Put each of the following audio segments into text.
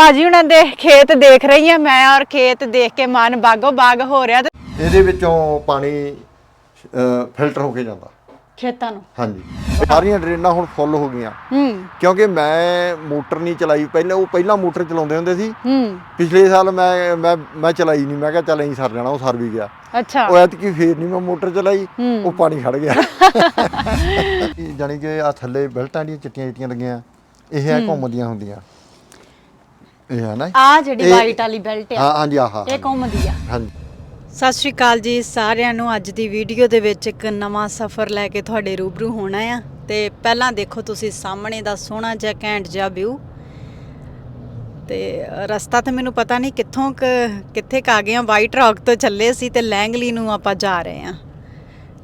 ਭਾਜੀ ਉਹਨਾਂ ਦੇ ਖੇਤ ਦੇਖ ਰਹੀ ਹਾਂ ਮੈਂ ਔਰ ਖੇਤ ਦੇਖ ਕੇ ਮਨ ਬਾਗੋ ਬਾਗ ਹੋ ਰਿਹਾ ਤੇ ਇਹਦੇ ਵਿੱਚੋਂ ਪਾਣੀ ਫਿਲਟਰ ਹੋ ਕੇ ਜਾਂਦਾ। ਖੇਤਾਂ ਨੂੰ? ਹਾਂਜੀ। ਸਾਰੀਆਂ ਡਰੇਨਾਂ ਹੁਣ ਫੁੱਲ ਹੋ ਗਈਆਂ। ਹੂੰ। ਕਿਉਂਕਿ ਮੈਂ ਮੋਟਰ ਨਹੀਂ ਚਲਾਈ। ਪਹਿਲਾਂ ਉਹ ਪਹਿਲਾਂ ਮੋਟਰ ਚਲਾਉਂਦੇ ਹੁੰਦੇ ਸੀ। ਹੂੰ। ਪਿਛਲੇ ਸਾਲ ਮੈਂ ਮੈਂ ਮੈਂ ਚਲਾਈ ਨਹੀਂ। ਮੈਂ ਕਿਹਾ ਚੱਲ ਐਂ ਸਰ ਜਾਣਾ ਉਹ ਸਰ ਵੀ ਗਿਆ। ਅੱਛਾ। ਉਹ ਐਤਕੀ ਫੇਰ ਨਹੀਂ ਮੈਂ ਮੋਟਰ ਚਲਾਈ। ਉਹ ਪਾਣੀ ਖੜ ਗਿਆ। ਜਾਨੀ ਕਿ ਆ ਥੱਲੇ ਬੈਲਟਾਂ ਦੀਆਂ ਚਿੱਟੀਆਂ ਚਿੱਟੀਆਂ ਲੱਗੀਆਂ। ਇਹ ਹੈ। ਘੁੰਮਦੀਆਂ ਹੁੰਦੀਆਂ। ਇਹ ਹੈ ਨਾ ਆ ਜਿਹੜੀ ਇਹ- ਵਾਈਟ ਵਾਲੀ ਬੈਲਟ ਆ। ਹਾਂ ਹਾਂਜੀ ਆਹ ਇਹ ਘੁੰਮਦੀ ਆ। ਹਾਂਜੀ। ਸਤਿ ਸ਼੍ਰੀ ਅਕਾਲ ਜੀ ਸਾਰਿਆਂ ਨੂੰ। ਅੱਜ ਦੀ ਵੀਡੀਓ ਦੇ ਵਿੱਚ ਇੱਕ ਨਵਾਂ ਸਫ਼ਰ ਲੈ ਕੇ ਤੁਹਾਡੇ ਰੂਬਰੂ ਹੋਣਾ ਆ। ਤੇ ਪਹਿਲਾਂ ਦੇਖੋ ਤੁਸੀਂ ਸਾਹਮਣੇ ਦਾ ਸੋਹਣਾ ਜਿਹਾ ਘੈਂਟ ਜਿਹਾ ਵਿਊ ਤੇ ਰਸਤਾ ਤਾਂ ਮੈਨੂੰ ਪਤਾ ਨਹੀਂ ਕਿੱਥੋਂ ਕੁ- ਕਿੱਥੇ ਕ ਆ ਗਏ ਆ। ਵਾਈਟ ਰੌਕ ਤੋਂ ਚੱਲੇ ਸੀ ਤੇ ਲੈਂਗਲੀ ਨੂੰ ਆਪਾਂ ਜਾ ਰਹੇ ਆ।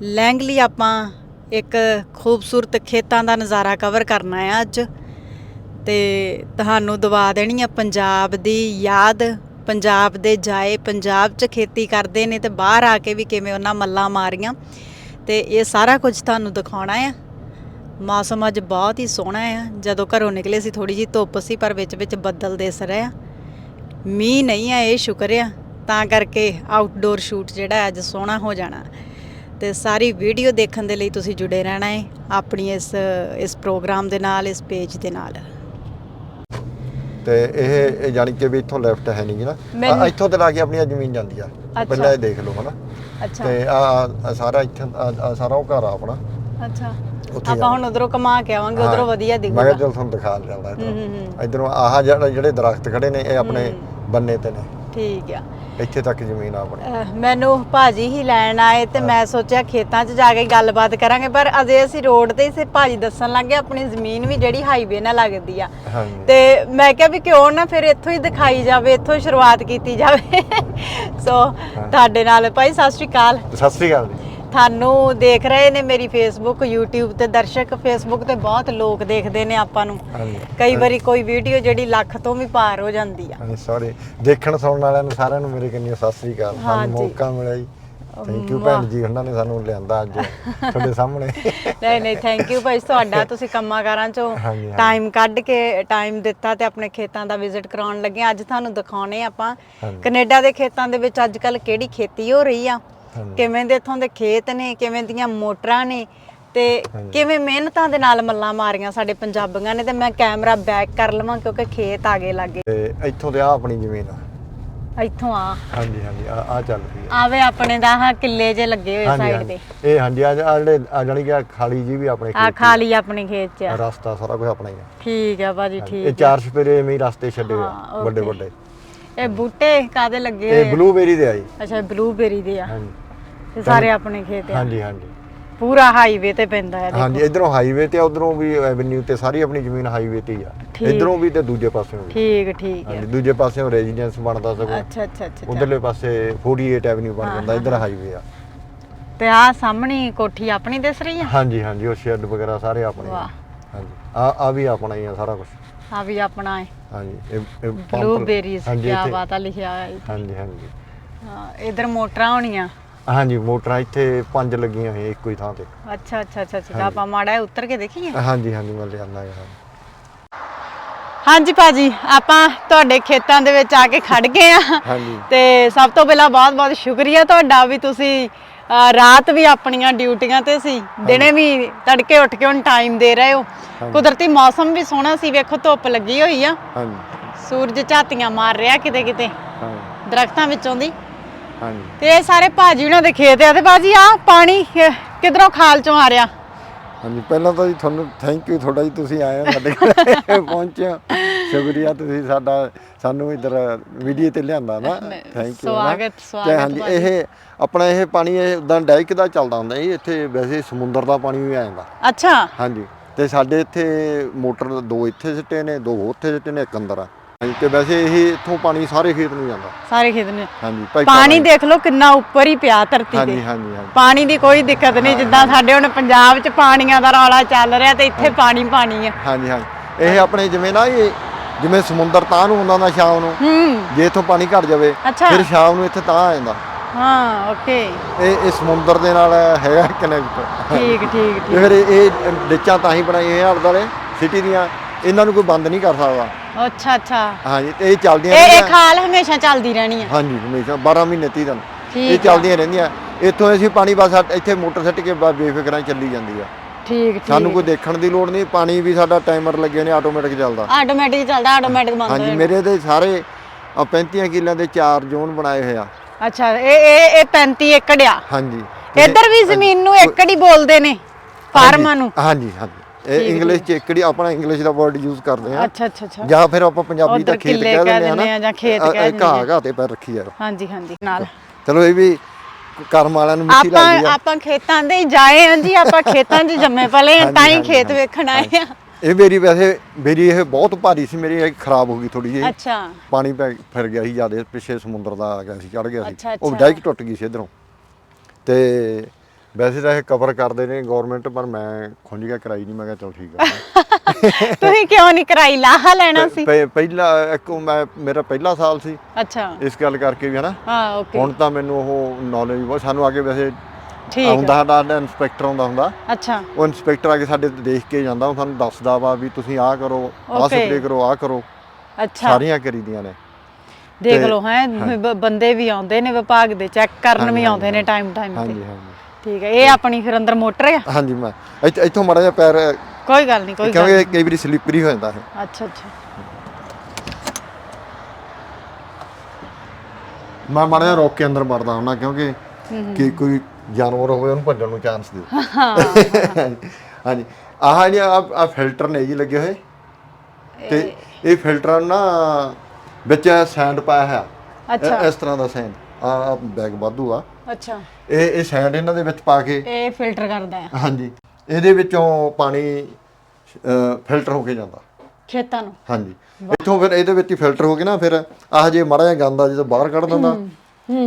ਲੈਂਗਲੀ ਆਪਾਂ ਇੱਕ ਖੂਬਸੂਰਤ ਖੇਤਾਂ ਦਾ ਨਜ਼ਾਰਾ ਕਵਰ ਕਰਨਾ ਆ ਅੱਜ। ਤੇ ਤੁਹਾਨੂੰ ਦਵਾ ਦੇਣੀ ਆ ਪੰਜਾਬ ਦੀ ਯਾਦ, ਪੰਜਾਬ ਦੇ ਜਾਏ, ਪੰਜਾਬ 'ਚ ਖੇਤੀ ਕਰਦੇ ਨੇ ਤੇ ਬਾਹਰ ਆ ਕੇ ਵੀ ਕਿਵੇਂ ਉਹਨਾਂ ਮੱਲਾਂ ਮਾਰੀਆਂ। ਤੇ ਇਹ ਸਾਰਾ ਕੁਝ ਤੁਹਾਨੂੰ ਦਿਖਾਉਣਾ ਆ। ਮੌਸਮ ਅੱਜ ਬਹੁਤ ਹੀ ਸੋਹਣਾ ਆ। ਜਦੋਂ ਘਰੋਂ ਨਿਕਲੇ ਸੀ ਥੋੜੀ ਜੀ ਧੁੱਪ ਸੀ, ਪਰ ਵਿੱਚ ਵਿੱਚ ਬੱਦਲ ਦਿਸ ਰਹੇ ਆ। ਮੀਂਹ ਨਹੀਂ ਆ, ਇਹ ਸ਼ੁਕਰ ਆ। ਤਾਂ ਕਰਕੇ ਆਊਟਡੋਰ ਸ਼ੂਟ ਜਿਹੜਾ ਅੱਜ ਸੋਹਣਾ ਹੋ ਜਾਣਾ। ਤੇ ਸਾਰੀ ਵੀਡੀਓ ਦੇਖਣ ਦੇ ਲਈ ਤੁਸੀਂ ਜੁੜੇ ਰਹਿਣਾ ਹੈ ਆਪਣੀ ਇਸ ਇਸ ਪ੍ਰੋਗਰਾਮ ਦੇ ਨਾਲ, ਇਸ ਪੇਜ ਦੇ ਨਾਲ। ਤੇ ਇਹ ਜਾਣੀ ਕਿ ਵੀ ਇੱਥੋਂ ਲੈਫਟ ਹੈ ਨਹੀਂ ਨਾ। ਇੱਥੋਂ ਤੇ ਲਾ ਕੇ ਆਪਣੀ ਜ਼ਮੀਨ ਜਾਂਦੀ ਆ। ਪਹਿਲਾਂ ਇਹ ਦੇਖ ਲਓ ਹਨਾ। ਅੱਛਾ। ਤੇ ਆ ਸਾਰਾ ਇੱਥੇ ਸਾਰਾ ਉਹ ਘਰ ਆ ਆਪਣਾ। ਅੱਛਾ। ਆਪਾਂ ਹੁਣ ਉਧਰੋਂ ਕਮਾ ਕੇ ਆਵਾਂਗੇ ਉਧਰੋਂ। ਵਧੀਆ ਮੈਂ ਦਿਖੂਗਾ ਚਲ ਤੁਹਾਨੂੰ ਦਿਖਾ ਲਿਆਉਂਦਾ ਇਧਰੋਂ ਆਹ ਜਿਹੜੇ ਦਰਖਤ ਖੜੇ ਨੇ ਇਹ ਆਪਣੇ ਬੰਨੇ ਤੇ ਨੇ। ਠੀਕ ਆ। ਇੱਥੇ ਤੱਕ ਜ਼ਮੀਨ ਆ ਆਪਣੀ? ਅਹ ਮੈਨੂੰ ਭਾਜੀ ਹੀ ਲੈਣ ਆਏ ਤੇ ਮੈਂ ਸੋਚਿਆ ਖੇਤਾਂ 'ਚ ਜਾ ਕੇ ਗੱਲਬਾਤ ਕਰਾਂਗੇ ਪਰ ਅਜੇ ਅਸੀਂ ਰੋਡ ਤੇ ਹੀ ਸੀ ਭਾਜੀ ਦੱਸਣ ਲੱਗੇ ਆਪਣੀ ਜ਼ਮੀਨ ਵੀ ਜਿਹੜੀ ਹਾਈਵੇ ਨਾਲ ਲੱਗਦੀ ਆ। ਹਾਂਜੀ। ਤੇ ਮੈਂ ਕਿਹਾ ਵੀ ਕਿਉਂ ਨਾ ਫਿਰ ਇੱਥੋਂ ਹੀ ਦਿਖਾਈ ਜਾਵੇ ਇੱਥੋਂ ਹੀ ਸ਼ੁਰੂਆਤ ਕੀਤੀ ਜਾਵੇ। ਸੋ ਤੁਹਾਡੇ ਨਾਲ ਭਾਈ ਸਤਿ ਸ਼੍ਰੀ ਅਕਾਲ। ਸਤਿ ਸ੍ਰੀ ਅਕਾਲ ਜੀ। ਤੁਹਾਨੂੰ ਦੇਖ ਰਹੇ ਨੇ ਮੇਰੀ ਫੇਸਬੁੱਕ YouTube ਤੇ ਦਰਸ਼ਕ। ਫੇਸਬੁੱਕ ਤੇ ਬਹੁਤ ਲੋਕ ਦੇਖਦੇ ਨੇ ਆਪਾਂ ਨੂੰ। ਹਾਂਜੀ ਕਈ ਵਾਰੀ ਕੋਈ ਵੀਡੀਓ ਜਿਹੜੀ ਲੱਖ ਤੋਂ ਵੀ ਪਾਰ ਹੋ ਜਾਂਦੀ ਆ। ਹਾਂਜੀ ਸੌਰੀ ਦੇਖਣ ਸੁਣਨ ਵਾਲਿਆਂ ਨੂੰ ਸਾਰਿਆਂ ਨੂੰ ਮੇਰੇ ਕਿੰਨੀ ਸਤਿ ਸ੍ਰੀ ਅਕਾਲ। ਸਾਨੂੰ। ਮੌਕਾ ਮਿਲਿਆ ਜੀ। ਥੈਂਕ ਯੂ ਭੈਣ ਜੀ ਉਹਨਾਂ ਨੇ ਸਾਨੂੰ ਲਿਆਂਦਾ ਅੱਜ ਤੁਹਾਡੇ ਸਾਹਮਣੇ। ਨਹੀਂ ਨਹੀਂ ਥੈਂਕ ਯੂ ਭਾਈ ਤੁਹਾਡਾ ਤੁਸੀਂ ਕੰਮਾਂ ਕਾਰਾਂ ਚੋਂ ਹਾਂਜੀ, ਹਾਂਜੀ। ਟਾਈਮ ਕੱਢ ਕੇ ਟਾਈਮ ਦਿੱਤਾ ਤੇ ਆਪਣੇ ਖੇਤਾਂ ਦਾ ਵਿਜ਼ਿਟ ਕਰਾਉਣ ਲੱਗੇ ਅੱਜ ਤੁਹਾਨੂੰ ਦਿਖਾਉਣੇ ਆਪਾਂ। ਹਾਂਜੀ। ਕੈਨੇਡਾ ਦੇ ਖੇਤਾਂ ਦੇ ਵਿੱਚ ਅੱਜ ਕੱਲ ਕਿਹੜੀ ਖੇਤੀ ਹੋ ਰਹੀ ਆ। ਕਿਵੇਂ ਦੇ ਇੱਥੋਂ ਦੇ ਖੇਤ ਨੇ ਕਿਵੇਂ ਦੀਆਂ ਮੋਟਰਾਂ ਨੇ ਤੇ। ਕਿਵੇਂ ਮਿਹਨਤਾਂ ਦੇ ਨਾਲ ਮੱਲਾਂ ਮਾਰੀਆਂ ਸਾਡੇ ਪੰਜਾਬੀਆਂ ਨੇ ਤੇ ਮੈਂ ਕੈਮਰਾ ਬੈਕ ਕਰ ਲਵਾਂ ਕਿਉਂਕਿ ਖੇਤ ਆ ਗਏ। ਲਾਗੇ ਤੇ ਇੱਥੋਂ ਤੇ ਆ ਆਪਣੀ ਜ਼ਮੀਨ ਆ? ਇੱਥੋਂ ਆ। ਹਾਂਜੀ ਹਾਂਜੀ ਆ ਆ ਚੱਲ ਰਹੀ ਹੈ ਆਵੇ ਆਪਣੇ ਦਾ ਆਹ ਕਿੱਲੇ ਜੇ ਲੱਗੇ ਹੋਏ ਹਾਂਜੀ ਸਾਈਡ ਹਾਂਜੀ। ਤੇ ਇਹ ਹਾਂਜੀ ਆ ਆ ਜਿਹੜੇ ਆ ਜਾਣੀ ਕਿ ਖਾਲੀ ਜੀ ਵੀ ਆਪਣੇ ਆ ਖੇਤ ਖਾਲੀ ਆਪਣੇ ਖੇਤ 'ਚ ਆ। ਰਸਤਾ ਸਾਰਾ ਕੁਝ ਆਪਣਾ ਹੀ ਆ। ਠੀਕ ਆ ਭਾਜੀ ਇਹ ਠੀਕ ਚਾਰ ਸਪੇਰੇ ਐਵੇਂ ਹੀ ਰਸਤੇ ਛੱਡੇ ਹਾਂ, ਆ ਵੱਡੇ okay। ਵੱਡੇ ਇਹ ਬੂਟੇ ਕਾਦੇ ਲੱਗੇ ਇਹ ਹੋਏ ਆ? ਬਲੂਬੇਰੀ ਦੇ ਆ ਜੀ। ਅੱਛਾ ਬਲੂਬੇਰੀ ਦੇ ਆ। ਹਾਂਜੀ। ਇਹ ਸਾਰੇ ਆਪਣੇ ਖੇਤ ਆ। ਹਾਂਜੀ ਹਾਂਜੀ। ਪੂਰਾ ਹਾਈਵੇ ਤੇ ਪੈਂਦਾ ਹੈ ਹਾਂਜੀ ਇਧਰੋਂ ਹਾਈਵੇ ਤੇ ਉਧਰੋਂ ਵੀ ਐਵਨਿਊ ਤੇ ਸਾਰੀ ਆਪਣੀ ਜ਼ਮੀਨ ਹਾਈਵੇ ਤੇ ਹੀ ਆ। ਇਧਰੋਂ ਵੀ ਤੇ ਦੂਜੇ ਪਾਸਿਓਂ ਵੀ। ਠੀਕ ਠੀਕ ਹੈ। ਹਾਂਜੀ ਦੂਜੇ ਪਾਸਿਓਂ ਰੈਜ਼ੀਡੈਂਸ ਬਣਦਾ ਸਗੋਂ। ਅੱਛਾ ਅੱਛਾ ਅੱਛਾ। ਉਧਰਲੇ ਪਾਸੇ 48 ਐਵਨਿਊ ਬਣ ਜਾਂਦਾ ਇਧਰ ਹਾਈਵੇ ਆ। ਤੇ ਆ ਸਾਹਮਣੀ ਕੋਠੀ ਆਪਣੀ ਦਿਸ ਰਹੀ ਆ? ਹਾਂਜੀ ਹਾਂਜੀ ਉਹ ਸ਼ੈੱਡ ਵਗੈਰਾ ਸਾਰੇ ਆਪਣੇ। ਵਾਹ। ਹਾਂਜੀ ਆ ਆ ਵੀ ਆਪਣਾ ਹੀ ਆ ਸਾਰਾ ਕੁਝ ਆ ਵੀ ਆਪਣਾ ਹੈ। ਹਾਂਜੀ ਇਹ ਬਲੂਬੇਰੀਜ਼ ਕੀ ਬਾਤ ਆ ਲਿਖਿਆ ਹੋਇਆ ਹਾਂਜੀ ਹਾਂਜੀ। ਹਾਂ ਇਧਰ ਮੋਟਰਾਂ ਹੋਣੀਆਂ। ਹਾਂਜੀ ਮੋਟਰਾਂ ਇੱਥੇ ਪੰਜ ਲੱਗੀਆਂ ਹੋਈਆਂ ਇੱਕੋ ਹੀ ਥਾਂ ਤੇ। ਅੱਛਾ ਅੱਛਾ ਅੱਛਾ ਅੱਛਾ। ਆਪਾਂ ਮਾੜਾ ਜਿਹਾ ਉੱਤਰ ਕੇ ਦੇਖੀਏ? ਹਾਂਜੀ ਹਾਂਜੀ ਮੈਂ ਲਿਆਂਦਾ ਹਾਂ। ਹਾਂਜੀ ਭਾਜੀ ਆਪਾਂ ਤੁਹਾਡੇ ਖੇਤਾਂ ਦੇ ਵਿੱਚ ਆ ਕੇ ਖੜ ਗਏ ਆ ਹਾਂਜੀ। ਤੇ ਸਭ ਤੋਂ ਪਹਿਲਾਂ ਬਹੁਤ-ਬਹੁਤ ਸ਼ੁਕਰੀਆ ਤੁਹਾਡਾ ਵੀ ਤੁਸੀਂ ਰਾਤ ਵੀ ਆਪਣੀਆਂ ਡਿਊਟੀਆਂ ਤੇ ਸੀ। ਦਿਨੇ ਵੀ ਤੜਕੇ ਉੱਠ ਕੇ ਹੁਣ ਟਾਈਮ ਦੇ ਰਹੇ ਹੋ। ਕੁਦਰਤੀ ਮੌਸਮ ਵੀ ਸੋਹਣਾ ਸੀ ਵੇਖੋ ਧੁੱਪ ਲੱਗੀ ਹੋਈ ਆ। ਹਾਂਜੀ। ਸੂਰਜ ਝਾਤੀਆਂ ਮਾਰ ਰਿਹਾ ਕਿਤੇ ਕਿਤੇ ਹਾਂਜੀ ਦਰਖਤਾਂ ਵਿੱਚੋਂ ਦੀ। ਹਾਂਜੀ। ਤੇ ਇਹ ਸਾਰੇ ਭਾਜੀ ਉਹਨਾਂ ਦੇ ਖੇਤ ਆ। ਤੇ ਬਾਜੀ ਆ ਪਾਣੀ ਕਿੱਧਰੋਂ ਖਾਲ ਚੋਂ ਆ ਰਿਹਾ? ਹਾਂਜੀ ਪਹਿਲਾਂ ਤਾਂ ਜੀ ਤੁਹਾਨੂੰ ਥੈਂਕ ਯੂ ਤੁਹਾਡਾ ਜੀ ਤੁਸੀਂ ਆਏ ਹੋ ਸਾਡੇ ਕੋਲ ਪਹੁੰਚੇ ਹੋ। ਸ਼ੁਕਰੀਆ ਤੁਸੀਂ ਸਾਡਾ ਸਾਨੂੰ ਇਧਰ ਵੀਡੀਓ ਤੇ ਲਿਆਂਦਾ ਨਾ। ਥੈਂਕ ਯੂ ਸਵਾਗਤ- ਸਵਾਗਤ ਹਾਂਜੀ। ਇਹ ਆਪਣਾ ਇਹ ਪਾਣੀ ਇਹ ਉਦਾਂ ਡੈਕ ਦਾ ਚੱਲਦਾ ਹੁੰਦਾ ਜੀ ਇੱਥੇ ਵੈਸੇ ਸਮੁੰਦਰ ਦਾ ਪਾਣੀ ਵੀ ਆ ਜਾਂਦਾ। ਅੱਛਾ। ਹਾਂਜੀ ਤੇ ਸਾਡੇ ਇੱਥੇ ਮੋਟਰ ਦੋ ਇੱਥੇ ਸਿੱਟੇ ਨੇ ਦੋ ਉੱਥੇ ਸਿੱਟੇ ਨੇ ਇੱਕ ਅੰਦਰ ਆ। ਹਾਂਜੀ ਤੇ ਵੈਸੇ ਇਹ ਇੱਥੋਂ ਪਾਣੀ ਸਾਰੇ ਖੇਤ ਨੂੰ ਜਾਂਦਾ। ਸਾਰੇ ਖੇਤ ਨੇ। ਹਾਂਜੀ ਭਾਈ ਪਾਣੀ ਦੇਖ ਲਓ ਕਿੰਨਾ ਉੱਪਰ ਹੀ ਪਿਆ ਧਰਤੀ ਹਾਂਜੀ ਤੇ। ਹਾਂਜੀ ਹਾਂਜੀ ਪਾਣੀ ਦੀ ਕੋਈ ਦਿੱਕਤ ਨਹੀਂ ਜਿੱਦਾਂ ਸਾਡੇ ਹੁਣ ਪੰਜਾਬ 'ਚ ਪਾਣੀਆਂ ਦਾ ਰੌਲਾ ਚੱਲ ਰਿਹਾ ਤੇ ਇੱਥੇ ਪਾਣੀ ਪਾਣੀ ਆ। ਹਾਂਜੀ ਹਾਂਜੀ। ਇਹ ਆਪਣੇ ਜਿਵੇਂ ਨਾ ਇਹ ਜਿਵੇਂ ਸਮੁੰਦਰ ਤਾਂ ਨੂੰ ਹੁੰਦਾ ਨਾ ਸ਼ਾਮ ਨੂੰ ਹੂੰ। ਜੇ ਇੱਥੋਂ ਪਾਣੀ ਘਟ ਜਾਵੇ ਅੱਛਾ। ਫਿਰ ਸ਼ਾਮ ਨੂੰ ਇੱਥੇ ਤਾਂ ਆ ਜਾਂਦਾ। ਹਾਂ ਓਕੇ। ਇਹ ਇਹ ਸਮੁੰਦਰ ਦੇ ਨਾਲ ਹੈਗਾ ਕਨੈਕਟ ਠੀਕ ਠੀਕ ਠੀਕ ਫਿਰ ਇਹ ਇਹ ਡਿੱਚਾਂ ਤਾਂ ਹੀ ਬਣਾਈਆਂ ਦੁਆਲੇ ਸਿਟੀ ਦੀਆਂ। ਇਹਨਾਂ ਨੂੰ ਕੋਈ ਬੰਦ ਨਹੀਂ ਕਰ ਸਕਦਾ। ਅੱਛਾ ਅੱਛਾ। ਹਾਂਜੀ ਤੇ ਇਹ ਚੱਲਦੀਆਂ ਇਹ ਖਾਲ ਹਮੇਸ਼ਾ ਚੱਲਦੀ ਰਹਿਣੀ ਆ। ਹਾਂਜੀ ਹਮੇਸ਼ਾ 12 ਮਹੀਨੇ 30 ਦਿਨ। ਠੀਕ ਇਹ ਆ। ਚੱਲਦੀਆਂ ਰਹਿੰਦੀਆਂ। ਇੱਥੋਂ ਅਸੀਂ ਪਾਣੀ ਬਸ ਸੱਟ- ਇੱਥੇ ਮੋਟਰ ਸੱਟ ਕੇ ਬਸ ਬੇਫਿਕਰਾਂ ਚੱਲੀ ਜਾਂਦੀ ਆ। ਠੀਕ ਠੀਕ। ਸਾਨੂੰ ਕੋਈ ਦੇਖਣ ਦੀ ਲੋੜ ਨਹੀਂ ਪਾਣੀ ਵੀ ਸਾਡਾ ਟਾਈਮਰ ਲੱਗੇ ਨੇ ਆਟੋਮੈਟਿਕ ਚੱਲਦਾ। ਆਟੋਮੈਟਿਕ ਚੱਲਦਾ ਆਟੋਮੈਟਿਕ ਬੰਦ ਹੋ ਹਾਂਜੀ ਜਾਂਦਾ। ਮੇਰੇ ਤੇ ਸਾਰੇ ਆ 35 ਕਿੱਲਿਆਂ ਦੇ ਚਾਰ ਜ਼ੋਨ ਬਣਾਏ ਹੋਏ ਆ। ਅੱਛਾ ਇਹ ਇਹ ਇਹ 35 ਏਕੜ ਆ। ਹਾਂਜੀ। ਇੱਧਰ ਵੀ ਜ਼ਮੀਨ ਨੂੰ ਏਕੜ ਹੀ ਬੋਲਦੇ ਨੇ ਫਾਰਮਾਂ ਨੂੰ। ਹਾਂਜੀ ਹਾਂਜੀ। ਇਹ ਇੰਗਲਿਸ਼ ਚ ਇੱਕ ਆਪਣਾ ਇੰਗਲਿਸ਼ ਦਾ ਵਰਡ ਯੂਜ਼ ਕਰਦੇ ਆ ਅੱਛਾ ਅੱਛਾ ਅੱਛਾ। ਜਾਂ ਫਿਰ ਆਪਾਂ ਪੰਜਾਬੀ ਦਾ ਖੇਤ ਕਹਿ ਦਿੰਦੇ ਆ ਆ ਜਾਂ ਖੇਤ ਕਹਿ ਦਿੰਦੇ ਘਾਹ ਘਾਹ ਤੇ ਪੈਰ ਰੱਖੀ ਯਾਰ ਹਾਂਜੀ ਹਾਂਜੀ ਨਾਲ। ਚਲੋ ਇਹ ਵੀ ਕਰਮ ਵਾਲਿਆਂ ਨੂੰ ਆਪਾਂ ਲੱਗਦੀ ਆ। ਆਪਾਂ ਖੇਤਾਂ ਦੇ ਜਾਏ ਹਾਂ ਜੀ ਆਪਾਂ ਖੇਤਾਂ 'ਚ ਜੰਮੇ ਪਲੇ ਹਾਂ ਤਾਂ ਹੀ ਖੇਤ। ਵੇਖਣ ਆਏ ਆ ਇਹ ਮੇਰੀ ਵੈਸੇ ਮੇਰੀ ਇਹ ਬਹੁਤ ਭਾਰੀ ਸੀ ਮੇਰੀ ਇਹ ਖਰਾਬ ਹੋ ਗਈ ਥੋੜੀ ਜਿਹੀ। ਅੱਛਾ। ਪਾਣੀ ਪੈ ਫਿਰ ਗਿਆ ਸੀ ਜ਼ਿਆਦਾ ਪਿੱਛੇ ਸਮੁੰਦਰ ਦਾ ਆ ਗਿਆ ਸੀ ਚੜ ਗਿਆ ਸੀ। ਉਹ। ਡਾਇਰੈਕਟ ਟੁੱਟ ਗਈ ਸੀ ਇਧਰੋਂ। ਤੇ ਵੈਸੇ ਤਾਂ ਇਹ ਕਵਰ ਕਰਦੇ ਨੇ ਗਵਰਨਮੈਂਟ ਪਰ ਮੈਂ ਖੁੰਝ ਗਿਆ ਕਰਾਈ ਨਹੀਂ। ਮੈਂ ਕਿਹਾ ਚਲ ਠੀਕ ਆ। ਤੁਸੀਂ ਕਿਉਂ ਨਹੀਂ ਕਰਾਈ? ਲਾਹਾ ਲੈਣਾ ਸੀ। ਪਹਿ- ਪਹਿਲਾ ਇੱਕ ਉਹ ਮੈਂ ਮੇਰਾ ਪਹਿਲਾ ਸਾਲ ਸੀ। ਅੱਛਾ। ਇਸ ਗੱਲ ਕਰਕੇ ਵੀ ਹਨਾ। ਹਾਂ ਓਕੇ ਹੁਣ ਤਾਂ ਮੈਨੂੰ ਉਹ ਨੌਲੇਜ ਬਹੁਤ ਸਾਨੂੰ ਅੱਗੇ ਵੈਸੇ ਠੀਕ ਆਉਂਦਾ। ਸਾਡਾ ਇਨਸਪੈਕਟਰ ਆਉਂਦਾ ਹੁੰਦਾ। ਅੱਛਾ। ਉਹ ਇਨਸਪੈਕਟਰ ਆ ਕੇ ਸਾਡੇ ਤੇ ਦੇਖ ਕੇ ਜਾਂਦਾ ਉਹ ਸਾਨੂੰ ਦੱਸਦਾ ਵਾ ਵੀ ਤੁਸੀਂ ਆਹ ਕਰੋ ਆਹ Okay. ਸਪਰੇ ਕਰੋ ਆਹ ਕਰੋ। ਅੱਛਾ। ਸਾਰੀਆਂ ਕਰੀਦੀਆਂ ਨੇ। ਦੇਖ ਤੇ- ਲਓ ਹੈ ਬੰਦੇ ਵੀ ਆਉਂਦੇ ਨੇ ਵਿਭਾਗ ਦੇ ਚੈੱਕ ਕਰਨ ਹਾਂਜੀ, ਵੀ ਆਉਂਦੇ ਨੇ ਹਾਂਜੀ, ਟਾਈਮ ਟਾਈਮ ਤੇ। ਹਾਂਜੀ ਹਾਂਜੀ। ਠੀਕ ਹੈ ਇਹ ਆਪਣੀ ਫਿਰ ਅੰਦਰ ਮੋਟਰ ਆ? ਹਾਂਜੀ ਮੈਂ ਇੱਥ- ਇੱਥੋਂ ਮਾੜਾ ਜਿਹਾ ਪੈਰ ਕੋਈ ਗੱਲ ਨਹੀਂ ਕੋਈ ਗੱਲ ਕਿਉਂਕਿ ਕਈ ਵਾਰੀ ਸਲਿੱਪਰੀ ਹੋ ਜਾਂਦਾ ਹੈ ਨੀ। ਅੱਛਾ ਅੱਛਾ। ਮੈਂ ਮਾੜਾ ਜਿਹਾ ਰੋਕ ਕੇ ਅੰਦਰ ਵੜਦਾ ਹੁੰਦਾ ਕਿਉਂਕਿ ਕਿ ਕੋਈ ਜਾਨਵਰ ਹੋਵੇ ਉਹਨੂੰ ਭੱਜਣ ਨੂੰ ਚਾਂਸ ਦਿਓ। ਹਾਂਜੀ। ਆਹ ਜੀ ਆ ਆ ਫਿਲਟਰ ਨੇ ਜੀ ਲੱਗੇ ਹੋਏ। ਤੇ ਇਹ ਫਿਲਟਰਾਂ ਨਾ ਵਿੱਚ ਸੈਂਡ ਪਾਇਆ ਹੈ ਅੱਛਾ। ਇਸ ਤਰ੍ਹਾਂ ਦਾ ਸੈਂਡ। ਆ ਬੈਗ ਵਾਧੂ ਆ। ਅੱਛਾ। ਇਹ ਇਹ ਸੈਂਡ ਇਹਨਾਂ ਦੇ ਵਿੱਚ ਪਾ ਕੇ। ਇਹ ਫਿਲਟਰ ਕਰਦਾ ਆ ਹਾਂਜੀ। ਇਹਦੇ ਵਿੱਚੋਂ ਪਾਣੀ ਫਿਲਟਰ ਹੋ ਕੇ ਜਾਂਦਾ। ਖੇਤਾਂ ਨੂੰ। ਹਾਂਜੀ। ਇੱਥੋਂ ਫਿਰ ਇਹਦੇ ਵਿੱਚ ਹੀ ਫਿਲਟਰ ਹੋ ਕੇ ਨਾ ਫਿਰ ਆਹ ਜੇ ਮਾੜਾ ਜਿਹਾ ਗੰਦਾ ਜਦੋਂ ਬਾਹਰ ਕੱਢ ਦਿੰਦਾ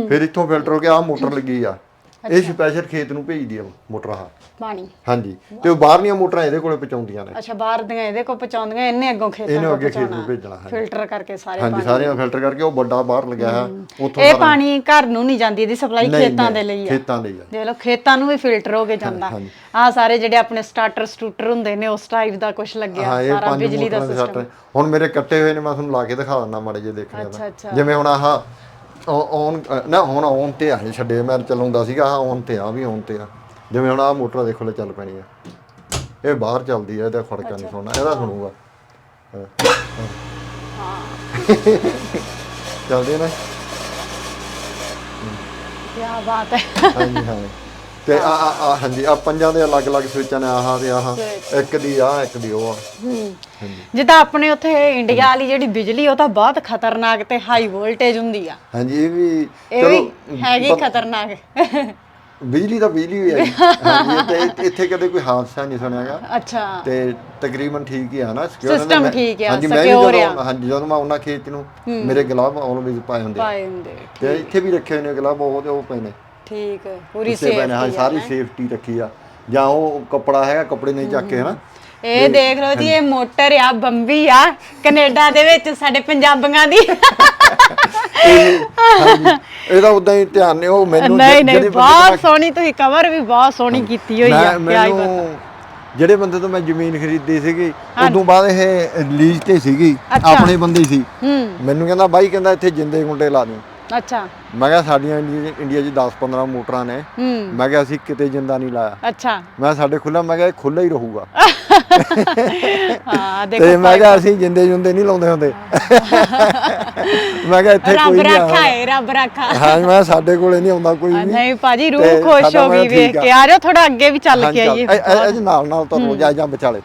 ਫਿਰ ਇੱਥੋਂ ਫਿਲਟਰ ਹੋ ਕੇ ਆਹ ਮੋਟਰ ਲੱਗੀ ਆ। ਇਹ ਸਪੈਸ਼ਲ ਖੇਤ ਨੂੰ ਭੇਜਦੀ ਆ ਮੋਟਰ ਆਹ। ਪਾਣੀ। ਹਾਂਜੀ। ਤੇ ਉਹ ਬਾਹਰਲੀਆਂ ਮੋਟਰਾਂ ਇਹਦੇ ਕੋਲੇ ਪਹੁੰਚਾਉਂਦੀਆਂ ਨੇ। ਅੱਛਾ ਬਾਹਰ ਦੀਆਂ ਇਹਦੇ ਕੋ ਪਹੁੰਚਾਉਂਦੀਆਂ ਇਹਨੇ ਅੱਗੋਂ ਖੇਤਾਂ ਇਹਨੂੰ ਅੱਗੇ ਖੇਤ ਨੂੰ ਭੇਜਣਾ ਹੈ ਫਿਲਟਰ ਕਰਕੇ ਸਾਰੇ ਹਾਂਜੀ ਸਾਰਿਆਂ ਫਿਲਟਰ ਕਰਕੇ ਉਹ ਵੱਡਾ ਬਾਹਰ ਲੱਗਿਆ ਹੈ। ਉੱਥੋਂ ਇਹ ਪਾਣੀ ਘਰ ਨੂੰ ਨਹੀਂ ਜਾਂਦੀ ਇਹਦੀ ਸਪਲਾਈ ਖੇਤਾਂ ਦੇ ਲਈ ਆ। ਖੇਤਾਂ ਲਈ ਆ। ਦੇਖ ਲਓ ਖੇਤਾਂ ਨੂੰ ਵੀ ਫਿਲਟਰ ਹੋ ਕੇ ਜਾਂਦਾ। ਆ ਸਾਰੇ ਜਿਹੜੇ ਆਪਣੇ ਸਟਾਰਟਰ ਸਟੂਟਰ ਹੁੰਦੇ ਨੇ ਉਸ ਟਾਈਪ ਦਾ ਕੁਝ ਲੱਗਿਆ ਹਾਂ ਸਾਰਾ ਬਿਜਲੀ ਦਾ ਦੇ ਸਿਸਟਮ ਸੱਟ ਹੁਣ ਮੇਰੇ ਕੱਟੇ ਹੋਏ ਨੇ ਮੈਂ ਤੁਹਾਨੂੰ ਲਾ ਕੇ ਦਿਖਾ ਦਿੰਦਾ ਮਾੜੇ ਜੇ ਦੇਖਣੇ। ਤਾਂ। ਜਿਵੇਂ ਹੁਣ ਆਹ ਔਨ ਨਾ ਹੁਣ ਔਨ ਤੇ ਆ ਇਹ ਛੱਡੇ ਮੈਂ ਚਲਾਉਂਦਾ ਸੀਗਾ ਔਨ ਤੇ ਆ ਵੀ ਔਨ ਤੇ ਆ। ਜਿਵੇਂ ਹੁਣ ਆਹ ਮੋਟਰ ਦੇਖੋ ਲੈ ਚੱਲ ਪੈਣੀ ਆ। ਇਹ ਬਾਹਰ ਚੱਲਦੀ ਆ ਇਹਦਾ ਖੜਕਾ ਨਹੀਂ ਸੁਣਨਾ ਇਹਦਾ ਸੁਣੂਗਾ। ਹਾਂ। ਚੱਲਦੇ ਨਾ? ਕੀ ਬਾਤ ਹੈ। ਹਾਂਜੀ ਹਾਂ ਤੇ ਆ ਆ ਆ ਹਾਂਜੀ ਆ ਪੰਜਾਂ ਦੇ ਅਲੱਗ-ਅਲੱਗ ਸਵਿੱਚਾਂ ਨੇ ਆਹ ਤੇ ਆਹ ਇੱਕ ਦੀ ਆ ਇੱਕ ਦੀ ਉਹ ਆ। ਜਿੱਦਾਂ ਆਪਣੇ ਉੱਥੇ ਇੰਡੀਆ ਵਾਲੀ ਜਿਹੜੀ ਬਿਜਲੀ ਉਹ ਤਾਂ ਬਹੁਤ ਖਤਰਨਾਕ ਤੇ ਹਾਈ ਵੋਲਟੇਜ ਹੁੰਦੀ ਆ। ਹਾਂਜੀ ਇਹ ਵੀ ਇਹ ਵੀ ਹੈਗੀ ਖਤਰਨਾਕ। ਬਿਜਲੀ ਤਾਂ ਬਿਜਲੀ ਹੋਈ ਹੈ। ਹਾਂਜੀ ਤੇ ਇੱਥੇ- ਕਦੇ ਕੋਈ ਹਾਦਸਾ ਨਹੀਂ ਸੁਣਿਆਗਾ। ਅੱਛਾ। ਤੇ ਤਕਰੀਬਨ ਠੀਕ ਹੀ ਆ ਨਾ secure System ਮੈਂ- ਠੀਕ ਆ, ਹਾਂਜੀ ਮੈਂ ਜਦੋਂ ਹਾਂਜੀ ਜਦੋਂ ਮੈਂ ਉਹਨਾਂ ਖੇਤ ਨੂੰ ਮੇਰੇ ਗਲਾਬ ਆਲਵੇਜ਼ ਪਾਏ ਹੁੰਦੇ। ਪਾਏ ਹੁੰਦੇ ਤੇ ਇੱਥੇ ਵੀ ਰੱਖੇ ਹੋਏ ਨੇ ਗਲਾਬ ਉਹ ਤੇ ਉਹ ਪਏ ਨੇ। ਠੀਕ ਹੈ ਪੂਰੀ ਪਿੱਛੇ ਨੇ ਹਾਂ ਸਾਰੀ ਸੇਫਟੀ ਰੱਖੀ ਆ। ਜਾਂ ਉਹ ਕੱਪੜਾ ਹੈਗਾ ਕੱਪੜੇ ਨਹੀਂ ਚੱਕ ਕੇ ਹਨਾ? ਇਹ ਦੇਖ ਲਓ ਜੀ ਇਹ ਮੋਟਰ ਆ ਬੰਬੀ ਆ ਕੈਨੇਡਾ ਦੇ ਵਿੱਚ ਸਾਡੇ ਪੰਜਾਬੀਆਂ ਦੀ। ਇਹਦਾ ਉਦਾਂ ਹੀ ਧਿਆਨ ਨੇ ਉਹ ਮੈਨੂੰ ਨਹੀਂ ਜਿਹੜੇ ਨਹੀਂ ਬੰਦੇ ਬਹੁਤ ਸੋਹਣੀ ਤੁਸੀਂ ਕਵਰ ਵੀ ਬਹੁਤ ਸੋਹਣੀ ਕੀਤੀ ਹੋਈ ਆ ਮੈਂ ਕਿਆ ਹੀ ਪਤਾ। ਮੈਨੂੰ ਜਿਹੜੇ ਬੰਦੇ ਤੋਂ ਮੈਂ ਜ਼ਮੀਨ ਖਰੀਦੀ ਸੀਗੀ ਉਦੋਂ ਬਾਅਦ ਇਹ ਲੀਜ਼ ਤੇ ਸੀਗੀ। ਆਪਣੇ ਬੰਦੇ ਸੀ। ਹੂੰ। ਮੈਨੂੰ ਕਹਿੰਦਾ ਬਾਈ ਕਹਿੰਦਾ ਇੱਥੇ ਜਿੰਦੇ ਗੁੰਡੇ ਲਾ ਦੇ ਅੱਛਾ। ਮੈਂ ਕਿਹਾ ਸਾਡੀਆਂ ਇੰਡੀਆ ਇੰਡੀਆ 'ਚ 10-15 ਮੋਟਰਾਂ ਨੇ। ਹੂੰ। ਮੈਂ ਕਿਹਾ ਅਸੀਂ ਕਿਤੇ ਜਿੰਦਾ ਨਹੀਂ ਲਾਇਆ। ਅੱਛਾ। ਮੈਂ ਸਾਡੇ ਖੁੱਲਾ ਮੈਂ ਕਿਹਾ ਇਹ ਖੁੱਲਾ ਹੀ ਰਹੂਗਾ। ਹਾਂ ਦੇਖੋ ਤੇ ਮੈਂ ਕਿਹਾ ਅਸੀਂ ਜਿੰਦੇ ਜੁੰਦੇ ਨਹੀਂ ਲਾਉਂਦੇ ਹੁੰਦੇ। ਮੈਂ ਕਿਹਾ ਇੱਥੇ ਰੱਬ ਕੋਈ ਨਹੀਂ ਰੱਖਾ ਆ ਹੈ ਰੱਬ ਰੱਖਾ। ਹਾਂ ਮੈਂ ਕਿਹਾ ਸਾਡੇ ਕੋਲੇ ਨਹੀਂ ਆਉਂਦਾ ਕੋਈ ਵੀ। ਨਹੀਂ ਭਾਜੀ ਰੂਹ ਤੇ ਖੁਸ਼ ਸਾਡਾ ਹੋ ਮੈਂ ਗਈ ਠੀਕ ਵੇਖ ਆ। ਕੇ ਆ ਜਾਓ ਥੋੜਾ ਅੱਗੇ ਵੀ ਚੱਲ ਕੇ ਆਈਏ। ਇਹ- ਇਹ- ਇਹਦੇ ਨਾਲ ਨਾਲ ਤਾਂ ਰੋਜ਼ ਆ ਜਾਂ ਵਿਚਾਲੇ।